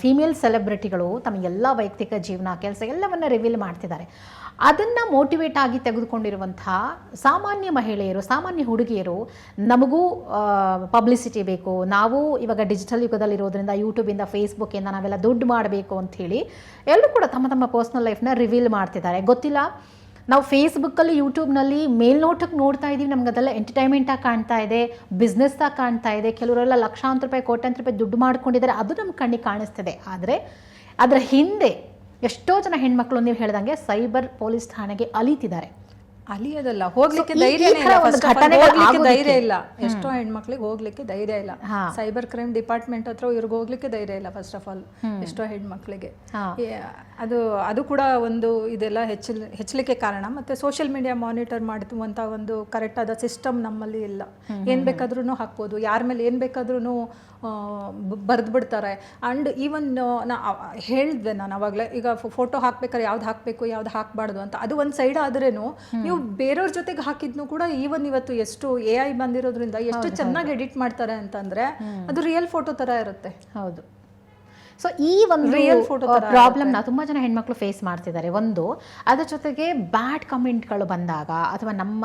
ಫೀಮೇಲ್ ಸೆಲೆಬ್ರಿಟಿಗಳು ತಮ್ಮ ಎಲ್ಲ ವೈಯಕ್ತಿಕ ಜೀವನ, ಕೆಲಸ ಎಲ್ಲವನ್ನ ರಿವೀಲ್ ಮಾಡ್ತಿದ್ದಾರೆ. ಅದನ್ನು ಮೋಟಿವೇಟ್ ಆಗಿ ತೆಗೆದುಕೊಂಡಿರುವಂತಹ ಸಾಮಾನ್ಯ ಮಹಿಳೆಯರು, ಸಾಮಾನ್ಯ ಹುಡುಗಿಯರು ನಮಗೂ ಪಬ್ಲಿಸಿಟಿ ಬೇಕು. ನಾವು ಇವಾಗ ಡಿಜಿಟಲ್ ಯುಗದಲ್ಲಿರೋದ್ರಿಂದ ಯೂಟ್ಯೂಬಿಂದ ಫೇಸ್ಬುಕ್ಕಿಂದ ನಾವೆಲ್ಲ ದುಡ್ಡು ಮಾಡಬೇಕು ಅಂಥೇಳಿ ಎಲ್ಲರೂ ಕೂಡ ತಮ್ಮ ತಮ್ಮ ಪರ್ಸ್ನಲ್ ಲೈಫ್ನ ರಿವೀಲ್ ಮಾಡ್ತಿದ್ದಾರೆ. ಗೊತ್ತಿಲ್ಲ? ನಾವು ಫೇಸ್ಬುಕ್ಕಲ್ಲಿ ಯೂಟ್ಯೂಬ್ನಲ್ಲಿ ಮೇಲ್ನೋಟಕ್ಕೆ ನೋಡ್ತಾ ಇದ್ದೀವಿ. ನಮ್ಗೆ ಅದೆಲ್ಲ ಎಂಟರ್ಟೈನ್ಮೆಂಟಾಗಿ ಕಾಣ್ತಾ ಇದೆ ಬಿಸ್ನೆಸ್ದಾಗ ಕಾಣ್ತಾ ಇದೆ. ಕೆಲವರೆಲ್ಲ ಲಕ್ಷಾಂತರ ರೂಪಾಯಿ, ಕೋಟ್ಯಾಂತರ ರೂಪಾಯಿ ದುಡ್ಡು ಮಾಡ್ಕೊಂಡಿದ್ದಾರೆ. ಅದು ನಮ್ಮ ಕಣ್ಣಿಗೆ ಕಾಣಿಸ್ತಿದೆ. ಆದರೆ ಅದರ ಹಿಂದೆ ಎಷ್ಟೋ ಜನ ಹೆಣ್ಮಕ್ಳು ನೀವು ಹೇಳ್ದಂಗೆ ಸೈಬರ್ ಪೊಲೀಸ್ ಠಾಣೆಗೆ ಅಲಿತಿದ್ದಾರೆ. ಅಲಿಯೋದಲ್ಲ ಹೋಗ್ಲಿಕ್ಕೆ ಧೈರ್ಯನೇ ಇಲ್ಲ. ಒಂದು first of all. ಹೋಗ್ಲಿಕ್ಕೆ ಧೈರ್ಯ ಇಲ್ಲ. ಎಷ್ಟೋ ಹೆಣ್ಮಕ್ಳಿಗೆ ಹೋಗ್ಲಿಕ್ಕೆ ಧೈರ್ಯ ಇಲ್ಲ. ಸೈಬರ್ ಕ್ರೈಮ್ ಡಿಪಾರ್ಟ್ಮೆಂಟ್ ಹತ್ರ ಇವ್ರಿಗೆ ಹೋಗ್ಲಿಕ್ಕೆ ಧೈರ್ಯ ಇಲ್ಲ ಫಸ್ಟ್ ಆಫ್ ಆಲ್ ಎಷ್ಟೋ ಹೆಣ್ಮಕ್ಳಿಗೆ. ಏ- ಅದು ಅದು ಕೂಡ ಒಂದು ಇದೆಲ್ಲ ಹೆಚ್ಚಲ್ ಹೆಚ್ಚಲಿಕ್ಕೆ ಕಾರಣ. ಮತ್ತೆ ಸೋಷಿಯಲ್ ಮೀಡಿಯಾ ಮಾನಿಟರ್ ಮಾಡುವಂತ ಒಂದು ಕರೆಕ್ಟ್ ಆದ ಸಿಸ್ಟಮ್ ನಮ್ಮಲ್ಲಿ ಇಲ್ಲ. ಏನ್ ಬೇಕಾದ್ರೂ ಹಾಕ್ಬೋದು. ಯಾರ ಮೇಲೆ ಏನ್ ಬೇಕಾದ್ರೂ ಬರೆದು ಬಿಡ್ತಾರೆ. ಅಂಡ್ ಈವನ್ ನಾ ಹೇಳಿದ್ದೆ ನಾನು ಅವಾಗಲೇ. ಈಗ ಫೋಟೋ ಹಾಕ್ಬೇಕಾದ್ರೆ ಯಾವ್ದು ಹಾಕ್ಬೇಕು ಯಾವ್ದು ಹಾಕ್ಬಾರ್ದು ಅಂತ. ಅದು ಒಂದು ಸೈಡ್ ಆದ್ರೇನು ನೀವು ಬೇರೆಯವ್ರ ಜೊತೆಗೆ ಹಾಕಿದ್ನು ಕೂಡ ಈವನ್ ಇವತ್ತು ಎಷ್ಟು ಎ ಐ ಬಂದಿರೋದ್ರಿಂದ ಎಷ್ಟು ಚೆನ್ನಾಗಿ ಎಡಿಟ್ ಮಾಡ್ತಾರೆ ಅಂತಂದ್ರೆ ಅದು ರಿಯಲ್ ಫೋಟೋ ತರ ಇರುತ್ತೆ. ಹೌದು. ಸೊ ಈ ಒಂದು ರಿಯಲ್ ಫೋಟೋ ಪ್ರಾಬ್ಲಮ್ನ ತುಂಬ ಜನ ಹೆಣ್ಮಕ್ಳು ಫೇಸ್ ಮಾಡ್ತಿದ್ದಾರೆ. ಒಂದು ಅದ್ರ ಜೊತೆಗೆ ಬ್ಯಾಡ್ ಕಮೆಂಟ್ಗಳು ಬಂದಾಗ ಅಥವಾ ನಮ್ಮ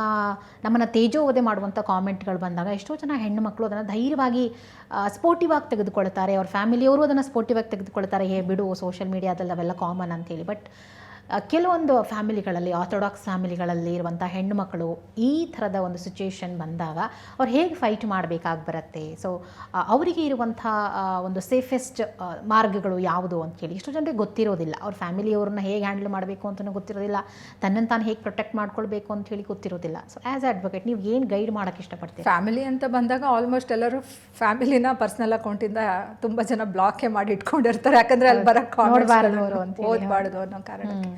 ನಮ್ಮನ್ನು ತೇಜೋವಧೆ ಮಾಡುವಂಥ ಕಾಮೆಂಟ್ಗಳು ಬಂದಾಗ ಎಷ್ಟೋ ಜನ ಹೆಣ್ಣು ಮಕ್ಕಳು ಅದನ್ನು ಧೈರ್ಯವಾಗಿ ಸ್ಪೋರ್ಟಿವ್ ಆಗಿ ತೆಗೆದುಕೊಳ್ತಾರೆ. ಅವ್ರ ಫ್ಯಾಮಿಲಿಯವರು ಅದನ್ನು ಸ್ಪೋರ್ಟಿವ್ ಆಗಿ ತೆಗೆದುಕೊಳ್ತಾರೆ. ಹೇ ಬಿಡು ಸೋಷಿಯಲ್ ಮೀಡಿಯಾದಲ್ಲಿ ಅವೆಲ್ಲ ಕಾಮನ್ ಅಂತೇಳಿ ಬಟ್ ಕೆಲವೊಂದು ಫ್ಯಾಮಿಲಿಗಳಲ್ಲಿ ಆರ್ಥೋಡಾಕ್ಸ್ ಫ್ಯಾಮಿಲಿಗಳಲ್ಲಿ ಇರುವಂಥ ಹೆಣ್ಣುಮಕ್ಕಳು ಈ ಥರದ ಒಂದು ಸಿಚುಯೇಷನ್ ಬಂದಾಗ ಅವ್ರು ಹೇಗೆ ಫೈಟ್ ಮಾಡಬೇಕಾಗಿ ಬರುತ್ತೆ? ಸೊ ಅವರಿಗೆ ಇರುವಂಥ ಒಂದು ಸೇಫೆಸ್ಟ್ ಮಾರ್ಗಗಳು ಯಾವುದು ಅಂತ ಹೇಳಿ ಇಷ್ಟು ಜನರಿಗೆ ಗೊತ್ತಿರೋದಿಲ್ಲ. ಅವ್ರ ಫ್ಯಾಮಿಲಿಯವ್ರನ್ನ ಹೇಗೆ ಹ್ಯಾಂಡಲ್ ಮಾಡಬೇಕು ಅಂತಲೂ ಗೊತ್ತಿರೋದಿಲ್ಲ. ತನ್ನನ್ನು ತಾನು ಹೇಗೆ ಪ್ರೊಟೆಕ್ಟ್ ಮಾಡ್ಕೊಳ್ಬೇಕು ಅಂತ ಹೇಳಿ ಗೊತ್ತಿರೋದಿಲ್ಲ. ಸೊ ಆ್ಯಸ್ ಅಡ್ವೊಕೇಟ್ ನೀವು ಏನು ಗೈಡ್ ಮಾಡೋಕ್ಕೆ ಇಷ್ಟಪಡ್ತೀವಿ ಫ್ಯಾಮಿಲಿ ಅಂತ ಬಂದಾಗ ಆಲ್ಮೋಸ್ಟ್ ಎಲ್ಲರೂ ಫ್ಯಾಮಿಲಿನ ಪರ್ಸ್ನಲ್ ಅಕೌಂಟಿಂದ ತುಂಬಾ ಜನ ಬ್ಲಾಕೇ ಮಾಡಿ ಇಟ್ಕೊಂಡಿರ್ತಾರೆ. ಯಾಕಂದ್ರೆ ಅಲ್ಲಿ ಬರೋಕ್ಕೆ ನೋಡ್ಬಾರ್ದು ಅವ್ರು ಅಂತ ಹೇಳಿ, ಓದಬಾರ್ದು ಅನ್ನೋ ಕಾರಣಕ್ಕೆ.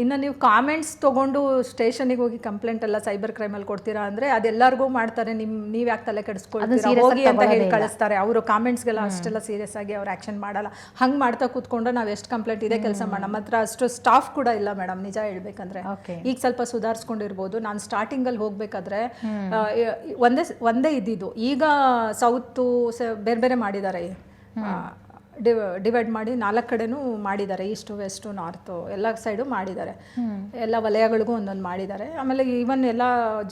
ಇನ್ನು ನೀವು ಕಾಮೆಂಟ್ಸ್ ತಗೊಂಡು ಸ್ಟೇಷನಿಗೆ ಹೋಗಿ ಕಂಪ್ಲೇಂಟ್ ಎಲ್ಲ ಸೈಬರ್ ಕ್ರೈಮಲ್ಲಿ ಕೊಡ್ತೀರಾ ಅಂದ್ರೆ ಅದೆಲ್ಲರಿಗೂ ಮಾಡ್ತಾರೆ. ನಿಮ್ ನೀವ್ ಯಾಕೆ ತಲೆ ಕೆಡಿಸ್ಕೊಳ್ತೀರಾ? ಹೋಗಿ ಅಂತ ಹೇಳಿ ಕಳಿಸ್ತಾರೆ. ಅವರು ಕಾಮೆಂಟ್ಸ್ಗೆಲ್ಲ ಅಷ್ಟೆಲ್ಲ ಸೀರಿಯಸ್ ಆಗಿ ಅವ್ರು ಆಕ್ಷನ್ ಮಾಡಲ್ಲ. ಹಂಗ್ ಮಾಡ್ತಾ ಕೂತ್ಕೊಂಡ್ರೆ ನಾವು ಎಷ್ಟು ಕಂಪ್ಲೇಂಟ್ ಇದೆ ಕೆಲಸ ಮಾಡಿ ನಮ್ಮ ಹತ್ರ ಅಷ್ಟು ಸ್ಟಾಫ್ ಕೂಡ ಇಲ್ಲ ಮೇಡಮ್ ನಿಜ ಹೇಳ್ಬೇಕಂದ್ರೆ. ಈಗ ಸ್ವಲ್ಪ ಸುಧಾರಿಸ್ಕೊಂಡಿರ್ಬೋದು. ನಾನು ಸ್ಟಾರ್ಟಿಂಗಲ್ಲಿ ಹೋಗ್ಬೇಕಾದ್ರೆ ಒಂದೇ ಒಂದೇ ಇದ್ದಿದ್ದು. ಈಗ ಸೌತು ಬೇರೆ ಬೇರೆ ಮಾಡಿದ್ದಾರೆ. ಡಿವೈಡ್ ಮಾಡಿ ನಾಲ್ಕು ಕಡೆನೂ ಮಾಡಿದ್ದಾರೆ ಈಸ್ಟು ವೆಸ್ಟು ನಾರ್ತು ಎಲ್ಲ ಸೈಡು ಮಾಡಿದ್ದಾರೆ. ಎಲ್ಲ ವಲಯಗಳಿಗೂ ಒಂದೊಂದು ಮಾಡಿದ್ದಾರೆ. ಆಮೇಲೆ ಈವನ್ ಎಲ್ಲ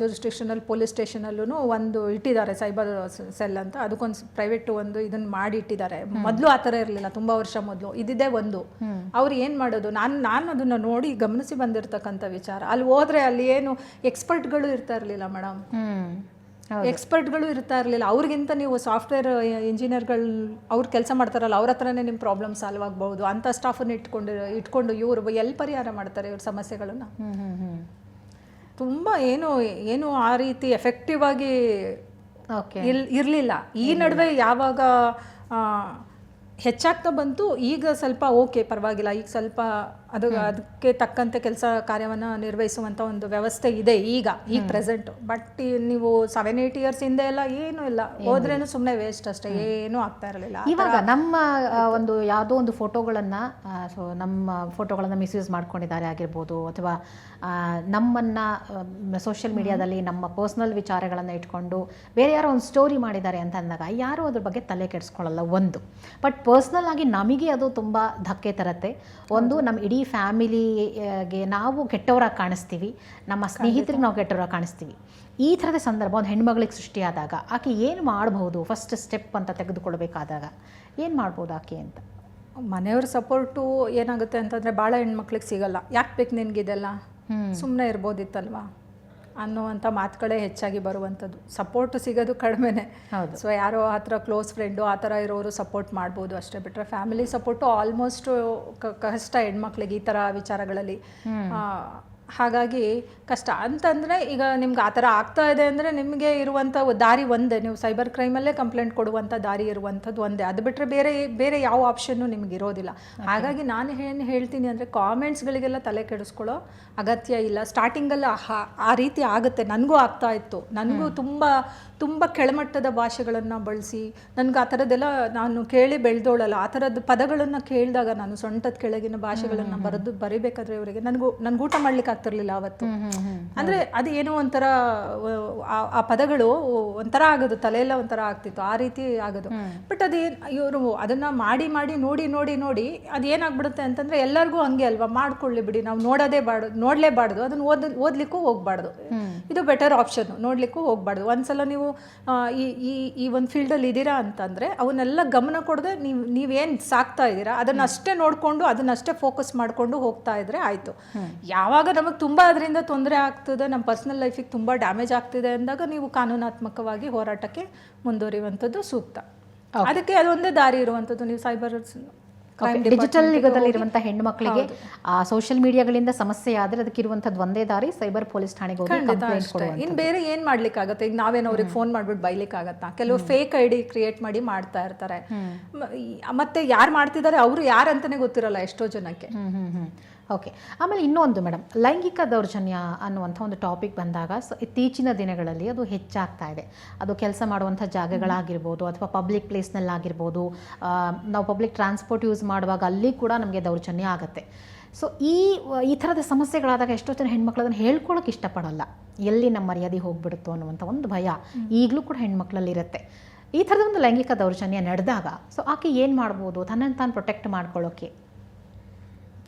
ಜೂರಿಸ್ಟೇಷನಲ್ಲಿ ಪೊಲೀಸ್ ಸ್ಟೇಷನಲ್ಲೂ ಒಂದು ಇಟ್ಟಿದ್ದಾರೆ ಸೈಬರ್ ಸೆಲ್ ಅಂತ. ಅದಕ್ಕೊಂದು ಪ್ರೈವೇಟ್ ಒಂದು ಇದನ್ನ ಮಾಡಿ ಇಟ್ಟಿದ್ದಾರೆ. ಮೊದಲು ಆ ಥರ ಇರಲಿಲ್ಲ ತುಂಬ ವರ್ಷ ಮೊದಲು. ಇದಿದೆ ಒಂದು. ಅವ್ರು ಏನು ಮಾಡೋದು? ನಾನು ನಾನು ಅದನ್ನು ನೋಡಿ ಗಮನಿಸಿ ಬಂದಿರತಕ್ಕಂಥ ವಿಚಾರ. ಅಲ್ಲಿ ಹೋದ್ರೆ ಅಲ್ಲಿ ಏನು ಎಕ್ಸ್ಪರ್ಟ್ಗಳು ಇರ್ತಾ ಇರಲಿಲ್ಲ ಮೇಡಮ್ ಎಕ್ಸ್ಪರ್ಟ್ಗಳು ಇರ್ತಾ ಇರಲಿಲ್ಲ. ಅವ್ರಿಗಿಂತ ನೀವು ಸಾಫ್ಟ್ವೇರ್ ಇಂಜಿನಿಯರ್ಗಳು ಅವ್ರು ಕೆಲಸ ಮಾಡ್ತಾರಲ್ಲ ಅವ್ರ ಹತ್ರನೇ ನಿಮ್ಮ ಪ್ರಾಬ್ಲಮ್ ಸಾಲ್ವ್ ಆಗ್ಬೋದು ಅಂಥ ಸ್ಟಾಫನ್ನು ಇಟ್ಕೊಂಡು ಇಟ್ಕೊಂಡು ಇವರು ಎಲ್ಲಿ ಪರಿಹಾರ ಮಾಡ್ತಾರೆ ಇವ್ರ ಸಮಸ್ಯೆಗಳನ್ನ? ತುಂಬ ಏನು ಏನು ಆ ರೀತಿ ಎಫೆಕ್ಟಿವ್ ಆಗಿ ಇಲ್ ಇರಲಿಲ್ಲ. ಈ ನಡುವೆ ಯಾವಾಗ ಆ, ಹೆಚ್ಚಾಗ್ತಾ ಬಂತು. ಈಗ ಸ್ವಲ್ಪ ಓಕೆ ಪರವಾಗಿಲ್ಲ. ಈಗ ಸ್ವಲ್ಪ ಅದು ಅದಕ್ಕೆ ತಕ್ಕಂತೆ ಕೆಲಸ ಕಾರ್ಯವನ್ನು ನಿರ್ವಹಿಸುವಂಥ ಒಂದು ವ್ಯವಸ್ಥೆ ಇದೆ ಈಗ ಈಗ ಪ್ರೆಸೆಂಟ್ ಬಟ್ ನೀವು ಸೆವೆನ್ ಏಯ್ಟ್ ಇಯರ್ಸ್ ಹಿಂದೆ ಎಲ್ಲ ಏನೂ ಇಲ್ಲ. ಹೋದ್ರೇನು ಸುಮ್ಮನೆ ವೇಸ್ಟ್ ಅಷ್ಟೇ. ಏನೂ ಆಗ್ತಾ ಇರಲಿಲ್ಲ. ಇವಾಗ ನಮ್ಮ ಒಂದು ಯಾವುದೋ ಒಂದು ಫೋಟೋಗಳನ್ನು ಸೊ ನಮ್ಮ ಫೋಟೋಗಳನ್ನು ಮಿಸ್ಯೂಸ್ ಮಾಡ್ಕೊಂಡಿದ್ದಾರೆ ಆಗಿರ್ಬೋದು ಅಥವಾ ನಮ್ಮನ್ನ ಸೋಷಿಯಲ್ ಮೀಡಿಯಾದಲ್ಲಿ ನಮ್ಮ ಪರ್ಸ್ನಲ್ ವಿಚಾರಗಳನ್ನು ಇಟ್ಕೊಂಡು ಬೇರೆ ಯಾರೋ ಒಂದು ಸ್ಟೋರಿ ಮಾಡಿದ್ದಾರೆ ಅಂತ ಅಂದಾಗ ಯಾರೂ ಅದ್ರ ಬಗ್ಗೆ ತಲೆ ಕೆಡಿಸ್ಕೊಳ್ಳಲ್ಲ ಒಂದು. ಬಟ್ ಪರ್ಸ್ನಲ್ ಆಗಿ ನಮಗೆ ಅದು ತುಂಬ ಧಕ್ಕೆ ತರತ್ತೆ. ಒಂದು ನಮ್ಮ ಇಡೀ ಫ್ಯಾಮಿಲಿಗೆ ನಾವು ಕೆಟ್ಟವರಾಗಿ ಕಾಣಿಸ್ತೀವಿ. ನಮ್ಮ ಸ್ನೇಹಿತರಿಗೆ ನಾವು ಕೆಟ್ಟವರಾಗಿ ಕಾಣಿಸ್ತೀವಿ. ಈ ಥರದ ಸಂದರ್ಭ ಒಂದು ಹೆಣ್ಮಗಳಿಗೆ ಸೃಷ್ಟಿಯಾದಾಗ ಆಕೆ ಏನು ಮಾಡಬಹುದು? ಫಸ್ಟ್ ಸ್ಟೆಪ್ ಅಂತ ತೆಗೆದುಕೊಳ್ಬೇಕಾದಾಗ ಏನು ಮಾಡ್ಬೋದು ಆಕೆ ಅಂತ? ಮನೆಯವ್ರ ಸಪೋರ್ಟು ಏನಾಗುತ್ತೆ ಅಂತಂದರೆ ಭಾಳ ಹೆಣ್ಮಕ್ಳಿಗೆ ಸಿಗಲ್ಲ. ಯಾಕೆ ಬೇಕು ನಿನಗಿದೆಲ್ಲ ಸುಮ್ಮನೆ ಇರ್ಬೋದಿತ್ತಲ್ವಾ? ಅನ್ನುವಂಥ ಮಾತುಗಳೇ ಹೆಚ್ಚಾಗಿ ಬರುವಂಥದ್ದು. ಸಪೋರ್ಟ್ ಸಿಗೋದು ಕಡಿಮೆನೆ. ಸೊ ಯಾರೋ ಹತ್ರ ಕ್ಲೋಸ್ ಫ್ರೆಂಡು ಆ ಥರ ಇರೋರು ಸಪೋರ್ಟ್ ಮಾಡ್ಬೋದು ಅಷ್ಟೇ ಬಿಟ್ಟರೆ ಫ್ಯಾಮಿಲಿ ಸಪೋರ್ಟು ಆಲ್ಮೋಸ್ಟ್ ಕಷ್ಟ ಹೆಣ್ಮಕ್ಳಿಗೆ ಈ ಥರ ವಿಚಾರಗಳಲ್ಲಿ. ಆ, ಹಾಗಾಗಿ ಕಷ್ಟ. ಅಂತಂದರೆ ಈಗ ನಿಮ್ಗೆ ಆ ಥರ ಆಗ್ತಾ ಇದೆ ಅಂದರೆ ನಿಮಗೆ ಇರುವಂಥ ದಾರಿ ಒಂದೇ. ನೀವು ಸೈಬರ್ ಕ್ರೈಮಲ್ಲೇ ಕಂಪ್ಲೇಂಟ್ ಕೊಡುವಂಥ ದಾರಿ ಇರುವಂಥದ್ದು ಒಂದೇ. ಅದು ಬಿಟ್ಟರೆ ಬೇರೆ ಬೇರೆ ಯಾವ ಆಪ್ಷನ್ನು ನಿಮ್ಗೆ ಇರೋದಿಲ್ಲ. ಹಾಗಾಗಿ ನಾನು ಏನು ಹೇಳ್ತೀನಿ ಅಂದರೆ ಕಾಮೆಂಟ್ಸ್ಗಳಿಗೆಲ್ಲ ತಲೆ ಕೆಡಿಸ್ಕೊಳ್ಳೋ ಅಗತ್ಯ ಇಲ್ಲ. ಸ್ಟಾರ್ಟಿಂಗಲ್ಲಿ ಆ ರೀತಿ ಆಗುತ್ತೆ. ನನಗೂ ಆಗ್ತಾ ಇತ್ತು. ನನಗೂ ತುಂಬ ತುಂಬ ಕೆಳಮಟ್ಟದ ಭಾಷೆಗಳನ್ನು ಬಳಸಿ ನನಗೆ ಆ ಥರದ್ದೆಲ್ಲ ನಾನು ಕೇಳಿ ಬೆಳೆದೋಳಲ್ಲ. ಆ ಥರದ ಪದಗಳನ್ನು ಕೇಳಿದಾಗ ನಾನು ಸೊಂಟದ ಕೆಳಗಿನ ಭಾಷೆಗಳನ್ನು ಬರೆದು ಬರಿಬೇಕಾದ್ರೆ ಅವರಿಗೆ ನನಗೂ ನನಗೆ ಊಟ ಮಾಡ್ಲಿಕ್ಕೆ ಆಗ್ತಿರ್ಲಿಲ್ಲ ಅವತ್ತು. ಅಂದರೆ ಅದು ಏನೋ ಒಂಥರ ಆ- ಪದಗಳು ಒಂಥರ ಆಗೋದು. ತಲೆಯೆಲ್ಲ ಒಂಥರ ಆಗ್ತಿತ್ತು. ಆ ರೀತಿ ಆಗೋದು. ಬಟ್ ಅದೇ ಇವರು ಅದನ್ನ ಮಾಡಿ ಮಾಡಿ ನೋಡಿ ನೋಡಿ ನೋಡಿ ಅದು ಏನಾಗ್ಬಿಡುತ್ತೆ ಅಂತಂದ್ರೆ ಎಲ್ಲರಿಗೂ ಹಂಗೆ ಅಲ್ವಾ? ಮಾಡ್ಕೊಳ್ಳಿ ಬಿಡಿ. ನಾವು ನೋಡೋದೇ ಬಾರ್ದು ನೋಡಲೇಬಾರ್ದು. ಅದನ್ನ ಓದ್ ಓದ್ಲಿಕ್ಕೂ ಹೋಗ್ಬಾರ್ದು. ಇದು ಬೆಟರ್ ಆಪ್ಷನ್ ನೋಡ್ಲಿಕ್ಕೂ ಹೋಗ್ಬಾರ್ದು. ಒಂದ್ಸಲ ನೀವು ಈ ಈ ಈ ಒಂದು ಫೀಲ್ಡಲ್ಲಿ ಇದ್ದೀರಾ ಅಂತಂದ್ರೆ ಅವನ್ನೆಲ್ಲ ಗಮನ ಕೊಡದೆ ನೀವು ನೀವೇನು ಸಾಕ್ತಾ ಇದ್ದೀರಾ ಅದನ್ನಷ್ಟೇ ನೋಡಿಕೊಂಡು ಅದನ್ನಷ್ಟೇ ಫೋಕಸ್ ಮಾಡಿಕೊಂಡು ಹೋಗ್ತಾ ಇದ್ರೆ ಆಯ್ತು. ಯಾವಾಗ ನಮಗೆ ತುಂಬಾ ಅದರಿಂದ ತೊಂದರೆ ಆಗ್ತದೆ ನಮ್ಮ ಪರ್ಸನಲ್ ಲೈಫಿಗೆ ತುಂಬಾ ಡ್ಯಾಮೇಜ್ ಆಗ್ತಿದೆ ಅಂದಾಗ ನೀವು ಕಾನೂನಾತ್ಮಕವಾಗಿ ಹೋರಾಟಕ್ಕೆ ಮುಂದುವರಿಯುವಂಥದ್ದು ಸೂಕ್ತ. ಅದಕ್ಕೆ ಅದೊಂದೇ ದಾರಿ ಇರುವಂಥದ್ದು ನೀವು ಸೈಬರ್ ಡಿಜಿಟಲ್ ಯುಗದಲ್ಲಿ ಇರುವಂತಹ ಹೆಣ್ಣು ಮಕ್ಕಳಿಗೆ ಆ ಸೋಷಿಯಲ್ ಮೀಡಿಯಾಗಳಿಂದ ಸಮಸ್ಯೆ ಆದ್ರೆ ಅದಕ್ಕೆ ಇರುವಂತಹ ಒಂದೇ ದಾರಿ ಸೈಬರ್ ಪೊಲೀಸ್ ಠಾಣೆಗೆ ಹೋಗಿ ಇನ್ನು ಬೇರೆ ಏನು ಮಾಡ್ಲಿಕ್ಕಾಗತ್ತೆ? ಈಗ ನಾವೇನು ಅವ್ರಿಗೆ ಫೋನ್ ಮಾಡ್ಬಿಟ್ಟು ಬೈಲಿಕ್ಕಾಗತ್ತಾ? ಕೆಲವು ಫೇಕ್ ಐ ಡಿ ಕ್ರಿಯೇಟ್ ಮಾಡಿ ಮಾಡ್ತಾ ಇರ್ತಾರೆ. ಮತ್ತೆ ಯಾರು ಮಾಡ್ತಿದ್ದಾರೆ? ಅವರು ಯಾರು ಅಂತಾನೆ ಗೊತ್ತಿರಲ್ಲ ಎಷ್ಟೋ ಜನಕ್ಕೆ. ಹ್ಮ್ ಹ್ಮ್ ಹ್ಮ್. ಓಕೆ ಆಮೇಲೆ ಇನ್ನೊಂದು ಮೇಡಮ್ ಲೈಂಗಿಕ ದೌರ್ಜನ್ಯ ಅನ್ನುವಂಥ ಒಂದು ಟಾಪಿಕ್ ಬಂದಾಗ ಸೊ ಇತ್ತೀಚಿನ ದಿನಗಳಲ್ಲಿ ಅದು ಹೆಚ್ಚಾಗ್ತಾ ಇದೆ. ಅದು ಕೆಲಸ ಮಾಡುವಂಥ ಜಾಗಗಳಾಗಿರ್ಬೋದು ಅಥವಾ ಪಬ್ಲಿಕ್ ಪ್ಲೇಸ್ನಲ್ಲಾಗಿರ್ಬೋದು ಆಗಿರ್ಬೋದು ನಾವು ಪಬ್ಲಿಕ್ ಟ್ರಾನ್ಸ್ಪೋರ್ಟ್ ಯೂಸ್ ಮಾಡುವಾಗ ಅಲ್ಲಿ ಕೂಡ ನಮಗೆ ದೌರ್ಜನ್ಯ ಆಗುತ್ತೆ. ಸೊ ಈ ಈ ಥರದ ಸಮಸ್ಯೆಗಳಾದಾಗ ಎಷ್ಟೋ ಜನ ಹೆಣ್ಮಕ್ಳು ಅದನ್ನು ಹೇಳ್ಕೊಳ್ಳೋಕೆ ಇಷ್ಟಪಡಲ್ಲ. ಎಲ್ಲಿ ನಮ್ಮ ಮರ್ಯಾದೆ ಹೋಗ್ಬಿಡುತ್ತೋ ಅನ್ನುವಂಥ ಒಂದು ಭಯ ಈಗಲೂ ಕೂಡ ಹೆಣ್ಮಕ್ಳಲ್ಲಿ ಇರುತ್ತೆ ಈ ಥರದ ಒಂದು ಲೈಂಗಿಕ ದೌರ್ಜನ್ಯ ನಡೆದಾಗ ಸೊ ಆಕೆ ಏನು ಮಾಡ್ಬೋದು? ತನ್ನನ್ನು ತಾನು ಪ್ರೊಟೆಕ್ಟ್ ಮಾಡ್ಕೊಳ್ಳೋಕೆ.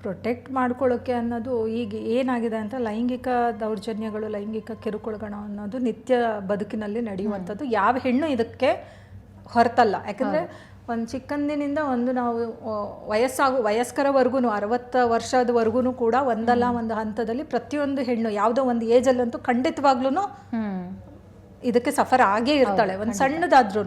ಪ್ರೊಟೆಕ್ಟ್ ಮಾಡ್ಕೊಳ್ಳೋಕ್ಕೆ ಅನ್ನೋದು ಈಗ ಏನಾಗಿದೆ ಅಂತ ಲೈಂಗಿಕ ದೌರ್ಜನ್ಯಗಳು ಲೈಂಗಿಕ ಕಿರುಕುಳಗಳು ಅನ್ನೋದು ನಿತ್ಯ ಬದುಕಿನಲ್ಲಿ ನಡೆಯುವಂಥದ್ದು. ಯಾವ ಹೆಣ್ಣು ಇದಕ್ಕೆ ಹೊರತಲ್ಲ. ಯಾಕಂದರೆ ಒಂದು ಚಿಕ್ಕಂದಿನಿಂದ ಒಂದು ನಾವು ವಯಸ್ಸಾಗು ವಯಸ್ಕರವರೆಗೂ ಅರವತ್ತು ವರ್ಷದವರೆಗೂ ಕೂಡ ಒಂದಲ್ಲ ಒಂದು ಹಂತದಲ್ಲಿ ಪ್ರತಿಯೊಂದು ಹೆಣ್ಣು ಯಾವುದೋ ಒಂದು ಏಜಲ್ಲಂತೂ ಖಂಡಿತವಾಗ್ಲೂ ಇದಕ್ಕೆ ಸಫರ್ ಆಗೇ ಇರ್ತಾಳೆ. ಒಂದು ಸಣ್ಣದಾದ್ರೂ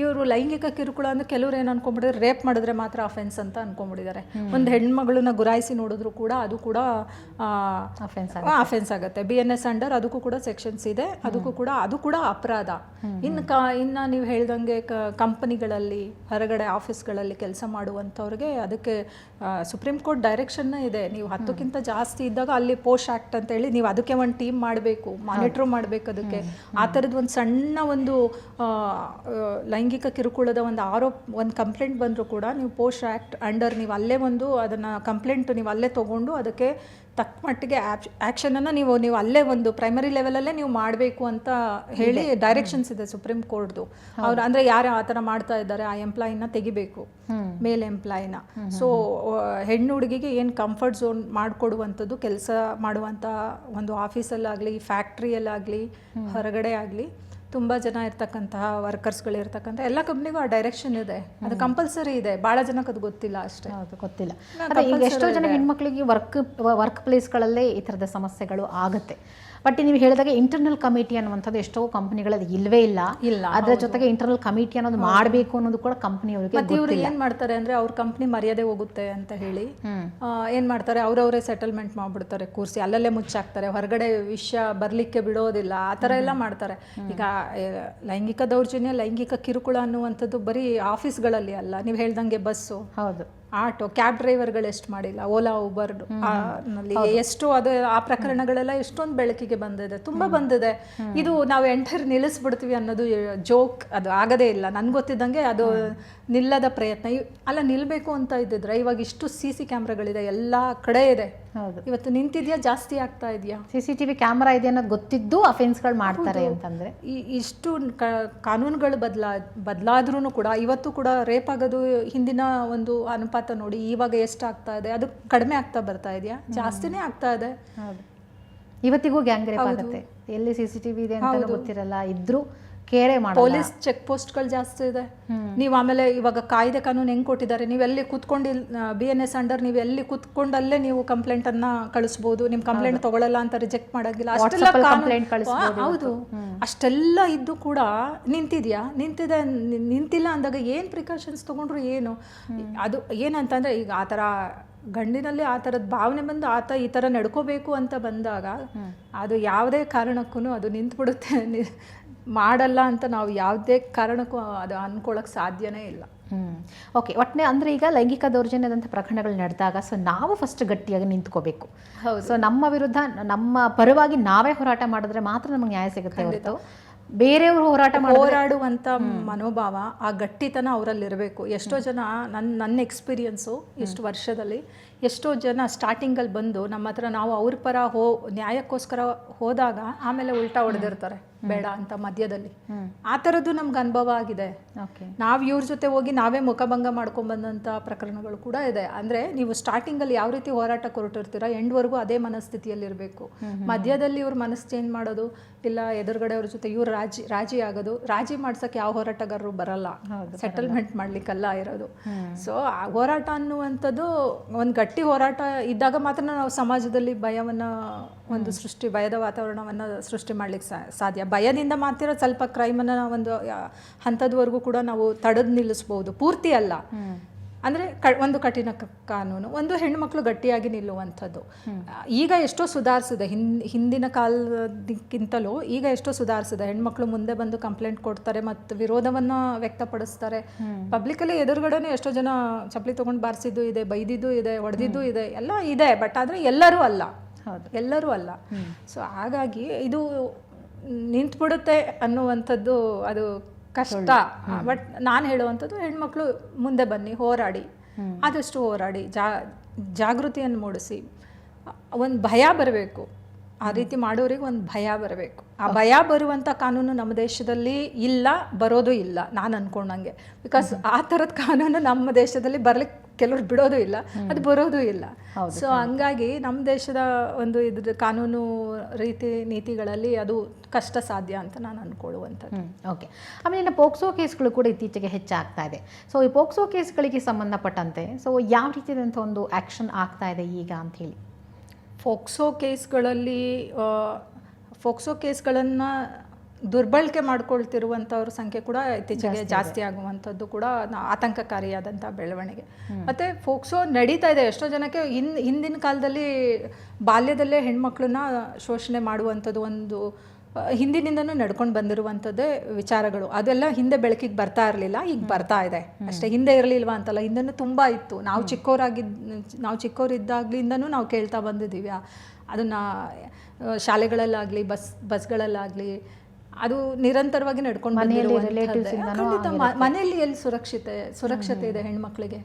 ಇವರು ಲೈಂಗಿಕ ಕಿರುಕುಳ ಅಂದ್ರೆ ಕೆಲವ್ರು ಏನು ಅನ್ಕೊಂಡ್ಬಿಟ್ಟಿದ್ರೆ ರೇಪ್ ಮಾಡಿದ್ರೆ ಮಾತ್ರ ಅಫೆನ್ಸ್ ಅಂತ ಅನ್ಕೊಂಡ್ಬಿಟ್ಟಿದ್ದಾರೆ. ಒಂದು ಹೆಣ್ಮಗಳನ್ನ ಗುರಾಯಿಸಿ ನೋಡಿದ್ರು ಕೂಡ ಅದು ಕೂಡ ಅಫೆನ್ಸ್ ಆಗುತ್ತೆ. ಬಿ ಎನ್ ಎಸ್ ಅಂಡರ್ ಅದಕ್ಕೂ ಕೂಡ ಸೆಕ್ಷನ್ಸ್ ಇದೆ. ಅದಕ್ಕೂ ಕೂಡ ಅದು ಕೂಡ ಅಪರಾಧ. ಇನ್ನು ಕ ಇನ್ನು ನೀವು ಹೇಳ್ದಂಗೆ ಕಂಪನಿಗಳಲ್ಲಿ ಹೊರಗಡೆ ಆಫೀಸ್ಗಳಲ್ಲಿ ಕೆಲಸ ಮಾಡುವಂಥವ್ರಿಗೆ ಅದಕ್ಕೆ ಸುಪ್ರೀಂ ಕೋರ್ಟ್ ಡೈರೆಕ್ಷನ್ ಇದೆ. ನೀವು ಹತ್ತಕ್ಕಿಂತ ಜಾಸ್ತಿ ಇದ್ದಾಗ ಅಲ್ಲಿ ಪೋಸ್ಟ್ ಆಕ್ಟ್ ಅಂತ ಹೇಳಿ ನೀವು ಅದಕ್ಕೆ ಒಂದು ಟೀಮ್ ಮಾಡಬೇಕು ಮಾನಿಟ್ರ್ ಮಾಡಬೇಕು ಅದಕ್ಕೆ. ಆ ಥರದ್ದು ಒಂದು ಸಣ್ಣ ಒಂದು ಲೈಂಗಿಕ ಕಿರುಕುಳದ ಒಂದು ಆರೋಪ, ಒಂದು ಕಂಪ್ಲೇಂಟ್ ಬಂದರೂ ಕೂಡ ನೀವು ಪೋಸ್ಟ್ ಆ್ಯಕ್ಟ್ ಅಂಡರ್ ನೀವು ಅಲ್ಲೇ ಒಂದು ಅದನ್ನು ಕಂಪ್ಲೇಂಟ್ ನೀವು ಅಲ್ಲೇ ತೊಗೊಂಡು ಅದಕ್ಕೆ ತಕ್ಕ ಮಟ್ಟಿಗೆ ಆ್ಯಕ್ಷನನ್ನು ನೀವು ನೀವು ಅಲ್ಲೇ ಒಂದು ಪ್ರೈಮರಿ ಲೆವೆಲಲ್ಲೇ ನೀವು ಮಾಡಬೇಕು ಅಂತ ಹೇಳಿ ಡೈರೆಕ್ಷನ್ಸ್ ಇದೆ ಸುಪ್ರೀಂ ಕೋರ್ಟ್ದು ಅವ್ರು ಅಂದರೆ ಯಾರು ಆ ಥರ ಮಾಡ್ತಾ ಇದ್ದಾರೆ ಆ ಎಂಪ್ಲಾಯಿನ ತೆಗಿಬೇಕು ಮೇಲ್ ಎಂಪ್ಲಾಯಿನ ಸೊ ಹೆಣ್ಣು ಹುಡುಗಿಗೆ ಏನು ಕಂಫರ್ಟ್ ಝೋನ್ ಮಾಡಿಕೊಡುವಂಥದ್ದು ಕೆಲಸ ಮಾಡುವಂಥ ಒಂದು ಆಫೀಸಲ್ಲಾಗಲಿ ಫ್ಯಾಕ್ಟ್ರಿಯಲ್ಲಾಗಲಿ ಹೊರಗಡೆ ಆಗಲಿ ತುಂಬ ಜನ ಇರ್ತಕ್ಕಂತಹ ವರ್ಕರ್ಸ್ಗಳು ಇರ್ತಕ್ಕಂಥ ಎಲ್ಲ ಕಂಪ್ನಿಗೂ ಆ ಡೈರೆಕ್ಷನ್ ಇದೆ. ಅದು ಕಂಪಲ್ಸರಿ ಇದೆ. ಭಾಳ ಜನಕ್ಕೆ ಅದು ಗೊತ್ತಿಲ್ಲ ಅಷ್ಟೇ. ಹೌದು ಗೊತ್ತಿಲ್ಲ. ಅದೇ ಈಗ ಎಷ್ಟೋ ಜನ ಹೆಣ್ಮಕ್ಳಿಗೆ ವರ್ಕ್ ವರ್ಕ್ ಪ್ಲೇಸ್ಗಳಲ್ಲೇ ಈ ಥರದ ಸಮಸ್ಯೆಗಳು ಆಗುತ್ತೆ. ಬಟ್ ನೀವು ಹೇಳಿದಾಗ ಇಂಟರ್ನಲ್ ಕಮಿಟಿ ಅನ್ನುವಂಥದ್ದು ಎಷ್ಟೋ ಕಂಪನಿಗಳಲ್ಲಿ ಇಲ್ವೇ ಇಲ್ಲ. ಇಲ್ಲ, ಅದರ ಜೊತೆಗೆ ಇಂಟರ್ನಲ್ ಕಮಿಟಿ ಅನ್ನೋದು ಮಾಡಬೇಕು ಅನ್ನೋದು ಕೂಡ ಕಂಪನಿಯವರಿಗೆ ಮತ್ತೆ ಇವರು ಏನ್ ಮಾಡ್ತಾರೆ ಅಂದ್ರೆ ಅವ್ರ ಕಂಪ್ನಿ ಮರ್ಯಾದೆ ಹೋಗುತ್ತೆ ಅಂತ ಹೇಳಿ ಏನು ಮಾಡ್ತಾರೆ ಅವ್ರವರೇ ಸೆಟಲ್ಮೆಂಟ್ ಮಾಡ್ಬಿಡ್ತಾರೆ ಕೂರಿಸಿ. ಅಲ್ಲಲ್ಲೇ ಮುಚ್ಚಾಕ್ತಾರೆ. ಹೊರಗಡೆ ವಿಷಯ ಬರ್ಲಿಕ್ಕೆ ಬಿಡೋದಿಲ್ಲ. ಆ ಥರ ಎಲ್ಲ ಮಾಡ್ತಾರೆ. ಈಗ ಲೈಂಗಿಕ ದೌರ್ಜನ್ಯ ಲೈಂಗಿಕ ಕಿರುಕುಳ ಅನ್ನುವಂಥದ್ದು ಬರೀ ಆಫೀಸ್ಗಳಲ್ಲಿ ಅಲ್ಲ. ನೀವು ಹೇಳ್ದಂಗೆ ಬಸ್ಸು ಹೌದು. ಆಟೋ ಕ್ಯಾಬ್ ಡ್ರೈವರ್ಗಳು ಎಷ್ಟು ಮಾಡಿಲ್ಲ. ಓಲಾ ಉಬರ್ನಲ್ಲಿ ಎಷ್ಟು ಅದು ಆ ಪ್ರಕರಣಗಳೆಲ್ಲ ಎಷ್ಟೊಂದು ಬೆಳಕಿಗೆ ಬಂದಿದೆ. ತುಂಬಾ ಬಂದಿದೆ. ಇದು ನಾವು ಎಂಟರ್ ನಿಲ್ಲಿಸ್ಬಿಡ್ತೀವಿ ಅನ್ನೋದು ಜೋಕ್ ಅದು ಆಗದೇ ಇಲ್ಲ. ನನ್ಗೆ ಗೊತ್ತಿದ್ದಂಗೆ ಅದು ನಿಲ್ಲದ ಪ್ರಯತ್ನ. ಅಲ್ಲ ನಿಲ್ಬೇಕು ಅಂತ ಇದ್ದಿದ್ರೆ ಇವಾಗ ಇಷ್ಟು ಸಿ ಸಿ ಕ್ಯಾಮ್ರಾಗಳಿದೆ. ಎಲ್ಲ ಕಡೆ ಇದೆ. ಇವತ್ತು ನಿಂತಿದ್ಯಾ? ಜಾಸ್ತಿ ಆಗ್ತಾ ಇದೆಯಾ? C C T V camera ಇದೆ ಅನ್ನೋದು ಗೊತ್ತಿದ್ದು ಅಫೆನ್ಸ್ಗಳು ಮಾಡ್ತಾರೆ ಅಂತಂದ್ರೆ. ಈ ಇಷ್ಟು ಕಾನೂನುಗಳು ಬದಲಾ ಬದಲಾದ್ರೂ ಕೂಡ ಇವತ್ತು ಕೂಡ ರೇಪ್ ಆಗೋದು ಹಿಂದಿನ ಒಂದು ಅನುಪಾತ ನೋಡಿ ಇವಾಗ ಎಷ್ಟು ಆಗ್ತಾ ಇದೆ? ಅದು ಕಡಿಮೆ ಆಗ್ತಾ ಬರ್ತಾ ಇದೆಯಾ? ಜಾಸ್ತಿನೇ ಆಗ್ತಾ ಇದೆ. ಇವತ್ತಿಗೂ ಗ್ಯಾಂಗ್ ರೇಪ್ ಆಗುತ್ತೆ. ಎಲ್ಲಿ ಸಿ ಸಿ ಟಿ ವಿ ಇದೆ ಅಂತ ಗೊತ್ತಿರಲ್ಲ. ಇದ್ರೂ ಕೇರೆ ಮಾಡಿ ಪೊಲೀಸ್ ಚೆಕ್ ಪೋಸ್ಟ್ಗಳು ಜಾಸ್ತಿ ಇದೆ. ನೀವು ಆಮೇಲೆ ಇವಾಗ ಕಾಯ್ದೆ ಕಾನೂನು ಹೆಂಗ್ ಕೊಟ್ಟಿದ್ದಾರೆ? ನೀವು ಎಲ್ಲಿ ಕೂತ್ಕೊಂಡು ಬಿ ಎನ್ ಎಸ್ ಅಂಡರ್ ನೀವು ಎಲ್ಲಿ ಕೂತ್ಕೊಂಡಲ್ಲೇ ನೀವು ಕಂಪ್ಲೇಂಟ್ ಅನ್ನ ಕಳಿಸ್ಬೋದು? ನಿಮ್ ಕಂಪ್ಲೇಂಟ್ ತಗೊಳ್ಳಲ್ಲ ಅಂತ ರಿಜೆಕ್ಟ್ ಮಾಡಂಗಿಲ್ಲ. ಅಷ್ಟೆಲ್ಲ ಹೌದು. ಅಷ್ಟೆಲ್ಲ ಇದ್ದು ಕೂಡ ನಿಂತಿದ್ಯಾ? ನಿಂತಿದೆ ನಿಂತಿಲ್ಲ ಅಂದಾಗ ಏನ್ ಪ್ರಿಕಾಷನ್ಸ್ ತಗೊಂಡ್ರು ಏನು? ಅದು ಏನಂತಂದ್ರೆ ಈಗ ಆ ಥರ ಗಂಡಿನಲ್ಲಿ ಆ ಥರದ ಭಾವನೆ ಬಂದು ಆತ ಈ ಥರ ನಡ್ಕೋಬೇಕು ಅಂತ ಬಂದಾಗ ಅದು ಯಾವುದೇ ಕಾರಣಕ್ಕೂ ಅದು ನಿಂತ್ಬಿಡುತ್ತೆ. ಮಾಡಲ್ಲ ಅಂತ ನಾವು ಯಾವುದೇ ಕಾರಣಕ್ಕೂ ಅದು ಅನ್ಕೊಳಕ್ ಸಾಧ್ಯನೇ ಇಲ್ಲ. ಹ್ಮ್. ಓಕೆ ಒಟ್ಟನೆ ಅಂದ್ರೆ ಈಗ ಲೈಂಗಿಕ ದೌರ್ಜನ್ಯದಂಥ ಪ್ರಕರಣಗಳು ನಡೆದಾಗ ಸೊ ನಾವು ಫಸ್ಟ್ ಗಟ್ಟಿಯಾಗಿ ನಿಂತ್ಕೋಬೇಕು. ಸೊ ನಮ್ಮ ವಿರುದ್ಧ ನಮ್ಮ ಪರವಾಗಿ ನಾವೇ ಹೋರಾಟ ಮಾಡಿದ್ರೆ ಮಾತ್ರ ನಮಗೆ ನ್ಯಾಯ ಸಿಗುತ್ತೆ ಹೊರತು. ಬೇರೆಯವರು ಹೋರಾಟ ಮಾಡಿ ಹೋರಾಡುವಂತ ಮನೋಭಾವ ಆ ಗಟ್ಟಿತನ ಅವರಲ್ಲಿ ಇರಬೇಕು ಎಷ್ಟೋ ಜನ ನನ್ನ ನನ್ನ ಎಕ್ಸ್ಪೀರಿಯನ್ಸು ಇಷ್ಟು ವರ್ಷದಲ್ಲಿ ಎಷ್ಟೋ ಜನ ಸ್ಟಾರ್ಟಿಂಗಲ್ಲಿ ಬಂದು ನಮ್ಮ ಹತ್ರ ನಾವು ಅವ್ರ ಪರ ಹೋ ನ್ಯಾಯಕ್ಕೋಸ್ಕರ ಹೋದಾಗ ಆಮೇಲೆ ಉಲ್ಟಾ ಹೊಡೆದಿರ್ತಾರೆ. ಬೇಡ ಅಂತ ಮಧ್ಯದಲ್ಲಿ. ಆ ಥರದ್ದು ನಮ್ಗೆ ಅನುಭವ ಆಗಿದೆ. ನಾವು ಇವ್ರ ಜೊತೆ ಹೋಗಿ ನಾವೇ ಮುಖಭಂಗ ಮಾಡ್ಕೊಂಡ್ಬಂದಂಥ ಪ್ರಕರಣಗಳು ಕೂಡ ಇದೆ. ಅಂದರೆ ನೀವು ಸ್ಟಾರ್ಟಿಂಗಲ್ಲಿ ಯಾವ ರೀತಿ ಹೋರಾಟ ಕೊರಟಿರ್ತೀರ ಎಂಡ್ವರೆಗೂ ಅದೇ ಮನಸ್ಥಿತಿಯಲ್ಲಿ ಇರಬೇಕು. ಮಧ್ಯದಲ್ಲಿ ಇವ್ರ ಮನಸ್ಸು ಚೇಂಜ್ ಮಾಡೋದು ಇಲ್ಲ ಎದುರುಗಡೆ ಅವ್ರ ಜೊತೆ ಇವ್ರು ರಾಜಿ ರಾಜಿ ಆಗೋದು ರಾಜಿ ಮಾಡ್ಸಕ್ಕೆ ಯಾವ ಹೋರಾಟಗಾರರು ಬರಲ್ಲ. ಸೆಟಲ್ಮೆಂಟ್ ಮಾಡ್ಲಿಕ್ಕೆಲ್ಲ ಇರೋದು. ಸೊ ಆ ಹೋರಾಟ ಅನ್ನುವಂಥದ್ದು ಒಂದು ಗಟ್ಟಿ ಹೋರಾಟ ಇದ್ದಾಗ ಮಾತ್ರ ನಾವು ಸಮಾಜದಲ್ಲಿ ಭಯವನ್ನ ಒಂದು ಸೃಷ್ಟಿ ಭಯದ ವಾತಾವರಣವನ್ನ ಸೃಷ್ಟಿ ಮಾಡ್ಲಿಕ್ಕೆ ಸಾಧ್ಯ. ಭಯದಿಂದ ಮಾತ್ರ ಸ್ವಲ್ಪ ಕ್ರೈಮನ್ನ ಒಂದು ಹಂತದವರೆಗೂ ಕೂಡ ನಾವು ತಡೆದು ನಿಲ್ಲಿಸ್ಬೋದು. ಪೂರ್ತಿ ಅಲ್ಲ. ಅಂದ್ರೆ ಕ ಒಂದು ಕಠಿಣ ಕಾನೂನು ಒಂದು ಹೆಣ್ಮಕ್ಳು ಗಟ್ಟಿಯಾಗಿ ನಿಲ್ಲುವಂಥದ್ದು. ಈಗ ಎಷ್ಟೋ ಸುಧಾರಿಸಿದೆ. ಹಿಂದ್ ಹಿಂದಿನ ಕಾಲಕ್ಕಿಂತಲೂ ಈಗ ಎಷ್ಟೋ ಸುಧಾರಿಸಿದೆ. ಹೆಣ್ಮಕ್ಳು ಮುಂದೆ ಬಂದು ಕಂಪ್ಲೇಂಟ್ ಕೊಡ್ತಾರೆ ಮತ್ತು ವಿರೋಧವನ್ನ ವ್ಯಕ್ತಪಡಿಸ್ತಾರೆ. ಪಬ್ಲಿಕಲ್ಲಿ ಎದುರುಗಡೆನೆ ಎಷ್ಟೋ ಜನ ಚಪ್ಪಲಿ ತಗೊಂಡು ಬಾರಿಸಿದ್ದು ಇದೆ ಬೈದಿದ್ದು ಇದೆ ಹೊಡೆದಿದ್ದು ಇದೆ. ಎಲ್ಲ ಇದೆ. ಬಟ್ ಆದ್ರೆ ಎಲ್ಲರೂ ಅಲ್ಲ. ಹೌದು. ಎಲ್ಲರೂ ಅಲ್ಲ. ಸೊ ಹಾಗಾಗಿ ಇದು ನಿಂತ್ಬಿಡುತ್ತೆ ಅನ್ನುವಂಥದ್ದು ಅದು ಕಷ್ಟ. ಬಟ್ ನಾನು ಹೇಳುವಂಥದ್ದು ಹೆಣ್ಮಕ್ಳು ಮುಂದೆ ಬನ್ನಿ ಹೋರಾಡಿ. ಆದಷ್ಟು ಹೋರಾಡಿ ಜಾ ಜಾಗೃತಿಯನ್ನು ಮೂಡಿಸಿ. ಒಂದು ಭಯ ಬರಬೇಕು. ಆ ರೀತಿ ಮಾಡೋರಿಗೆ ಒಂದು ಭಯ ಬರಬೇಕು. ಆ ಭಯ ಬರುವಂಥ ಕಾನೂನು ನಮ್ಮ ದೇಶದಲ್ಲಿ ಇಲ್ಲ ಬರೋದು ಇಲ್ಲ ನಾನು ಅನ್ಕೊಂಡಂಗೆ. ಬಿಕಾಸ್ ಆ ಥರದ ಕಾನೂನು ನಮ್ಮ ದೇಶದಲ್ಲಿ ಬರ್ಲಿಕ್ಕೆ ಕೆಲವ್ರು ಬಿಡೋದು ಇಲ್ಲ ಅದು ಬರೋದು ಇಲ್ಲ. ಸೊ ಹಂಗಾಗಿ ನಮ್ಮ ದೇಶದ ಒಂದು ಇದ್ರ ಕಾನೂನು ರೀತಿ ನೀತಿಗಳಲ್ಲಿ ಅದು ಕಷ್ಟ ಸಾಧ್ಯ ಅಂತ ನಾನು ಅನ್ಕೊಳ್ಳುವಂಥದ್ದು. ಓಕೆ ಆಮೇಲೆ ಇನ್ನು ಪೋಕ್ಸೋ ಕೇಸ್ಗಳು ಕೂಡ ಇತ್ತೀಚೆಗೆ ಹೆಚ್ಚಾಗ್ತಾ ಇದೆ. ಸೊ ಈ ಪೋಕ್ಸೋ ಕೇಸ್ಗಳಿಗೆ ಸಂಬಂಧಪಟ್ಟಂತೆ ಸೊ ಯಾವ ರೀತಿಯಾದಂಥ ಒಂದು ಆ್ಯಕ್ಷನ್ ಆಗ್ತಾ ಇದೆ ಈಗ ಅಂತ ಹೇಳಿ? ಫೋಕ್ಸೋ ಕೇಸ್ಗಳಲ್ಲಿ ಫೋಕ್ಸೋ ಕೇಸ್ಗಳನ್ನು ದುರ್ಬಳಕೆ ಮಾಡ್ಕೊಳ್ತಿರುವಂಥವ್ರ ಸಂಖ್ಯೆ ಕೂಡ ಇತ್ತೀಚೆಗೆ ಜಾಸ್ತಿ ಆಗುವಂಥದ್ದು ಕೂಡ ಆತಂಕಕಾರಿಯಾದಂಥ ಬೆಳವಣಿಗೆ. ಮತ್ತು ಫೋಕ್ಸೋ ನಡೀತಾ ಇದೆ. ಎಷ್ಟೋ ಜನಕ್ಕೆ ಇನ್ ಹಿಂದಿನ ಕಾಲದಲ್ಲಿ ಬಾಲ್ಯದಲ್ಲೇ ಹೆಣ್ಮಕ್ಳನ್ನ ಶೋಷಣೆ ಮಾಡುವಂಥದ್ದು ಒಂದು ಹಿಂದಿನಿಂದನೂ ನಡ್ಕೊಂಡು ಬಂದಿರುವಂಥದ್ದೇ ವಿಚಾರಗಳು. ಅದೆಲ್ಲ ಹಿಂದೆ ಬೆಳಕಿಗೆ ಬರ್ತಾ ಇರಲಿಲ್ಲ ಈಗ ಬರ್ತಾ ಇದೆ. ಅಷ್ಟೇ ಹಿಂದೆ ಇರಲಿಲ್ವಾ ಅಂತಲ್ಲ ಹಿಂದೆನೂ ತುಂಬ ಇತ್ತು. ನಾವು ಚಿಕ್ಕವರಾಗಿದ್ದ ನಾವು ಚಿಕ್ಕವರಿದ್ದಾಗ್ಲಿಂದನೂ ನಾವು ಕೇಳ್ತಾ ಬಂದಿದ್ದೀವಿ ಅದನ್ನು ಶಾಲೆಗಳಲ್ಲಾಗಲಿ ಬಸ್ ಬಸ್ಗಳಲ್ಲಾಗಲಿ ಅದು ನಿರಂತರವಾಗಿ ನಡ್ಕೊಂಡು ಮನೆಯಲ್ಲಿ ಎಲ್ಲಿ ಸುರಕ್ಷತೆ ಸುರಕ್ಷತೆ ಇದೆ ಹೆಣ್ಮಕ್ಳಿಗೆ?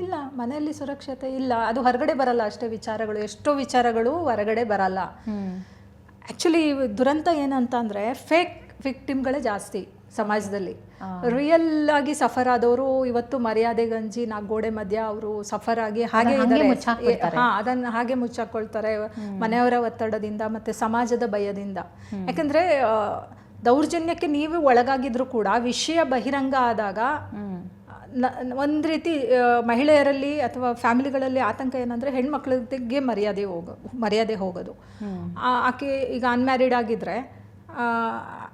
ಇಲ್ಲ ಮನೆಯಲ್ಲಿ ಸುರಕ್ಷತೆ ಇಲ್ಲ. ಅದು ಹೊರಗಡೆ ಬರಲ್ಲ ಅಷ್ಟೇ ವಿಚಾರಗಳು. ಎಷ್ಟೋ ವಿಚಾರಗಳು ಹೊರಗಡೆ ಬರಲ್ಲ. ಆಕ್ಚುಲಿ ದುರಂತ ಏನಂತ ಅಂದ್ರೆ ಫೇಕ್ ವಿಕ್ಟಿಮ್ಗಳೇ ಜಾಸ್ತಿ ಸಮಾಜದಲ್ಲಿ. ರಿಯಲ್ ಆಗಿ ಸಫರ್ ಆದವರು ಇವತ್ತು ಮರ್ಯಾದೆ ಗಂಜಿ ನಾಲ್ಕು ಗೋಡೆ ಮಧ್ಯ ಅವರು ಸಫರ್ ಆಗಿ ಹಾಗೆ ಅದನ್ನ ಹಾಗೆ ಮುಚ್ಚಾಕೊಳ್ತಾರೆ ಮನೆಯವರ ಒತ್ತಡದಿಂದ ಮತ್ತೆ ಸಮಾಜದ ಭಯದಿಂದ. ಯಾಕಂದ್ರೆ ದೌರ್ಜನ್ಯಕ್ಕೆ ನೀವು ಒಳಗಾಗಿದ್ರು ಕೂಡ ವಿಷಯ ಬಹಿರಂಗ ಆದಾಗ ಒಂದು ರೀತಿ ಮಹಿಳೆಯರಲ್ಲಿ ಅಥವಾ ಫ್ಯಾಮಿಲಿಗಳಲ್ಲಿ ಆತಂಕ ಏನಂದ್ರೆ ಹೆಣ್ಮಕ್ಳಿಗೆ ಮರ್ಯಾದೆ ಹೋಗ ಮರ್ಯಾದೆ ಹೋಗೋದು. ಆಕೆ ಈಗ ಅನ್ಮ್ಯಾರಿಡ್ ಆಗಿದ್ರೆ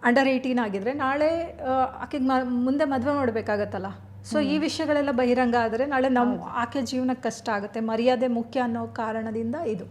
ಅಂಡರ್ ಏಯ್ಟೀನ್ ಆಗಿದ್ರೆ ನಾಳೆ ಆಕೆಗೆ ಮ ಮುಂದೆ ಮದುವೆ ಮಾಡಬೇಕಾಗತ್ತಲ್ಲ. ಸೊ ಈ ವಿಷಯಗಳೆಲ್ಲ ಬಹಿರಂಗ ಆದರೆ ನಾಳೆ ನಮ್ಮ ಆಕೆ ಜೀವನಕ್ಕೆ ಕಷ್ಟ ಆಗುತ್ತೆ. ಮರ್ಯಾದೆ ಮುಖ್ಯ ಅನ್ನೋ ಕಾರಣದಿಂದ ಇದು.